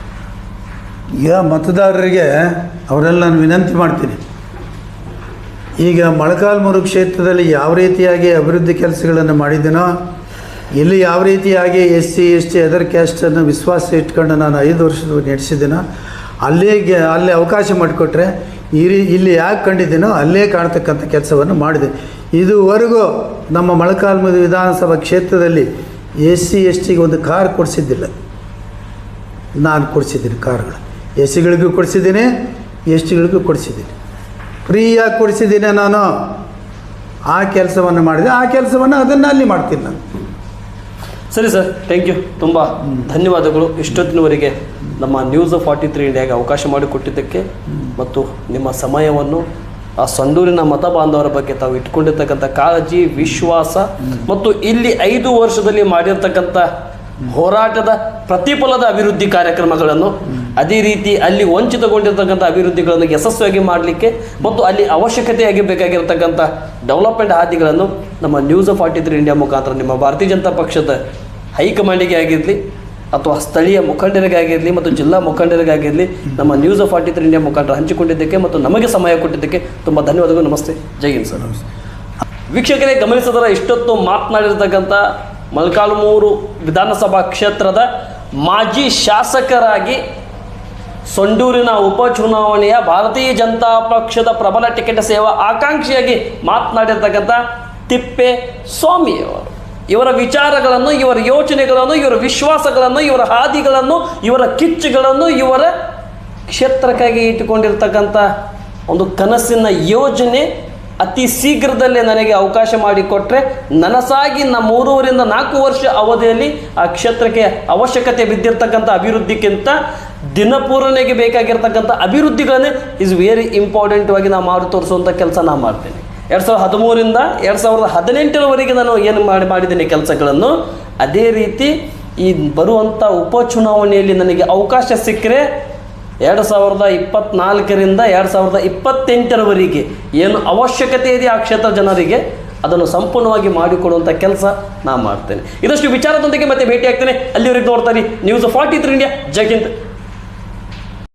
ಈಗ ಮತದಾರರಿಗೆ ಅವರೆಲ್ಲ ನಾನು ವಿನಂತಿ ಮಾಡ್ತೀನಿ. ಈಗ ಮೊಳಕಾಲ್ಮೂರು ಕ್ಷೇತ್ರದಲ್ಲಿ ಯಾವ ರೀತಿಯಾಗಿ ಅಭಿವೃದ್ಧಿ ಕೆಲಸಗಳನ್ನು ಮಾಡಿದ್ದೀನೋ ಇಲ್ಲಿ ಯಾವ ರೀತಿಯಾಗಿ S C, S T, other ಕ್ಯಾಸ್ಟನ್ನು ವಿಶ್ವಾಸ ಇಟ್ಕೊಂಡು ನಾನು ಐದು ವರ್ಷದ ನಡೆಸಿದ್ದೀನೋ ಅಲ್ಲಿಗೆ ಅಲ್ಲಿ ಅವಕಾಶ ಮಾಡಿಕೊಟ್ರೆ ಈ ಇಲ್ಲಿ ಯಾಕೆ ಕಂಡಿದ್ದೀನೋ ಅಲ್ಲೇ ಕಾಣ್ತಕ್ಕಂಥ ಕೆಲಸವನ್ನು ಮಾಡಿದೆ. ಇದುವರೆಗೂ ನಮ್ಮ ಮೊಳಕಾಲ್ಮೂರು ವಿಧಾನಸಭಾ ಕ್ಷೇತ್ರದಲ್ಲಿ ಎಸ್ ಸಿ, ಎಸ್ ಟಿಗೆ ಒಂದು ಕಾರ್ ಕೊಡಿಸಿದ್ದಿಲ್ಲ. ನಾನು ಕೊಡಿಸಿದ್ದೀನಿ ಕಾರ್ಗಳು. ಎಸ್ ಸಿಗಳಿಗೂ ಕೊಡಿಸಿದ್ದೀನಿ, ಎಸ್ ಟಿಗಳಿಗೂ ಕೊಡಿಸಿದ್ದೀನಿ. ಫ್ರೀಯಾಗಿ ಕೊಡಿಸಿದ್ದೀನಿ ನಾನು. ಆ ಕೆಲಸವನ್ನು ಮಾಡಿದೆ. ಆ ಕೆಲಸವನ್ನು ಅದನ್ನು ಅಲ್ಲಿ ಮಾಡ್ತೀನಿ ನಾನು. ಸರಿ ಸರ್ ಥ್ಯಾಂಕ್ ಯು ತುಂಬ ಧನ್ಯವಾದಗಳು. ಇಷ್ಟೊತ್ತಿನವರೆಗೆ ನಮ್ಮ ನ್ಯೂಸ್ ಫಾರ್ಟಿ ತ್ರೀ ಇಂಡಿಯಾಗೆ ಅವಕಾಶ ಮಾಡಿಕೊಟ್ಟಿದ್ದಕ್ಕೆ ಮತ್ತು ನಿಮ್ಮ ಸಮಯವನ್ನು ಆ ಸಂಡೂರಿನ ಮತ ಬಾಂಧವರ ಬಗ್ಗೆ ತಾವು ಇಟ್ಕೊಂಡಿರ್ತಕ್ಕಂಥ ಕಾಳಜಿ, ವಿಶ್ವಾಸ ಮತ್ತು ಇಲ್ಲಿ ಐದು ವರ್ಷದಲ್ಲಿ ಮಾಡಿರ್ತಕ್ಕಂಥ ಹೋರಾಟದ ಪ್ರತಿಫಲದ ಅಭಿವೃದ್ಧಿ ಕಾರ್ಯಕ್ರಮಗಳನ್ನು ಅದೇ ರೀತಿ ಅಲ್ಲಿ ವಂಚಿತಗೊಂಡಿರ್ತಕ್ಕಂಥ ಅಭಿವೃದ್ಧಿಗಳನ್ನು ಯಶಸ್ವಿಯಾಗಿ ಮಾಡಲಿಕ್ಕೆ ಮತ್ತು ಅಲ್ಲಿ ಅವಶ್ಯಕತೆಯಾಗಿ ಬೇಕಾಗಿರ್ತಕ್ಕಂಥ ಡೆವಲಪ್ಮೆಂಟ್ ಹಾದಿಗಳನ್ನು ನಮ್ಮ ನ್ಯೂಸ್ ಫಾರ್ಟಿ ತ್ರೀ ಇಂಡಿಯಾ ಮುಖಾಂತರ ನಿಮ್ಮ ಭಾರತೀಯ ಜನತಾ ಪಕ್ಷದ ಹೈಕಮಾಂಡಿಗೆ ಆಗಿರಲಿ ಅಥವಾ ಸ್ಥಳೀಯ ಮುಖಂಡರಿಗಾಗಿರಲಿ ಮತ್ತು ಜಿಲ್ಲಾ ಮುಖಂಡರಿಗಾಗಿರಲಿ ನಮ್ಮ ನ್ಯೂಸ್ ಫಾರ್ಟಿ ತ್ರೀ ಇಂಡಿಯಾ ಮುಖಂಡರು ಹಂಚಿಕೊಂಡಿದ್ದಕ್ಕೆ ಮತ್ತು ನಮಗೆ ಸಮಯ ಕೊಟ್ಟಿದ್ದಕ್ಕೆ ತುಂಬ ಧನ್ಯವಾದಗಳು. ನಮಸ್ತೆ. ಜೈ ಹಿಂದ್ ಸರ್. ವೀಕ್ಷಕರೇ, ಗಮನಿಸಿದರ, ಇಷ್ಟೊತ್ತು ಮಾತನಾಡಿರ್ತಕ್ಕಂಥ ಮಲ್ಕಾಲ್ಮೂರು ವಿಧಾನಸಭಾ ಕ್ಷೇತ್ರದ ಮಾಜಿ ಶಾಸಕರಾಗಿ ಸೊಂಡೂರಿನ ಉಪಚುನಾವಣೆಯ ಭಾರತೀಯ ಜನತಾ ಪಕ್ಷದ ಪ್ರಬಲ ಟಿಕೆಟ್ ಸೇವಾ ಆಕಾಂಕ್ಷಿಯಾಗಿ ಮಾತನಾಡಿರ್ತಕ್ಕಂಥ ತಿಪ್ಪೆ ಸ್ವಾಮಿಯವರು. ಇವರ ವಿಚಾರಗಳನ್ನು, ಇವರ ಯೋಚನೆಗಳನ್ನು, ಇವರ ವಿಶ್ವಾಸಗಳನ್ನು, ಇವರ ಹಾದಿಗಳನ್ನು, ಇವರ ಕಿಚ್ಚುಗಳನ್ನು, ಇವರ ಕ್ಷೇತ್ರಕ್ಕಾಗಿ ಇಟ್ಟುಕೊಂಡಿರ್ತಕ್ಕಂಥ ಒಂದು ಕನಸಿನ ಯೋಜನೆ ಅತಿ ಶೀಘ್ರದಲ್ಲೇ ನನಗೆ ಅವಕಾಶ ಮಾಡಿಕೊಟ್ರೆ ನನಸಾಗಿ ನಮ್ಮ ಮೂರುವರಿಂದ ನಾಲ್ಕು ವರ್ಷ ಅವಧಿಯಲ್ಲಿ ಆ ಕ್ಷೇತ್ರಕ್ಕೆ ಅವಶ್ಯಕತೆ ಬಿದ್ದಿರ್ತಕ್ಕಂಥ ಅಭಿವೃದ್ಧಿಗಿಂತ ದಿನಪೂರಣೆಗೆ ಬೇಕಾಗಿರ್ತಕ್ಕಂಥ ಅಭಿವೃದ್ಧಿಗಳನ್ನೇ ಇಸ್ ವೆರಿ ಇಂಪಾರ್ಟೆಂಟ್ ಆಗಿ ನಾವು ಮಾಡಿ ತೋರಿಸುವಂಥ ಕೆಲಸ ನಾನು ಮಾಡ್ತೇನೆ. ಎರಡು ಸಾವಿರದ ಹದಿಮೂರಿಂದ ಎರಡು ಸಾವಿರದ ಹದಿನೆಂಟರವರೆಗೆ ನಾನು ಏನು ಮಾಡಿ ಮಾಡಿದ್ದೇನೆ ಕೆಲಸಗಳನ್ನು, ಅದೇ ರೀತಿ ಈ ಬರುವಂಥ ಉಪಚುನಾವಣೆಯಲ್ಲಿ ನನಗೆ ಅವಕಾಶ ಸಿಕ್ಕರೆ ಎರಡು ಸಾವಿರದ ಇಪ್ಪತ್ನಾಲ್ಕರಿಂದ ಎರಡು ಸಾವಿರದ ಇಪ್ಪತ್ತೆಂಟರವರೆಗೆ ಏನು ಅವಶ್ಯಕತೆ ಇದೆ ಆ ಕ್ಷೇತ್ರ ಜನರಿಗೆ, ಅದನ್ನು ಸಂಪೂರ್ಣವಾಗಿ ಮಾಡಿಕೊಡುವಂಥ ಕೆಲಸ ನಾನು ಮಾಡ್ತೇನೆ. ಇದಷ್ಟು ವಿಚಾರದೊಂದಿಗೆ ಮತ್ತೆ ಭೇಟಿ ಆಗ್ತೇನೆ ಅಲ್ಲಿವರೆಗೆ ನೋಡ್ತಾರೆ ನ್ಯೂಸ್ ಫಾರ್ಟಿ ತ್ರೀ ಇಂಡಿಯಾ ಜೈ ಹಿಂದ್.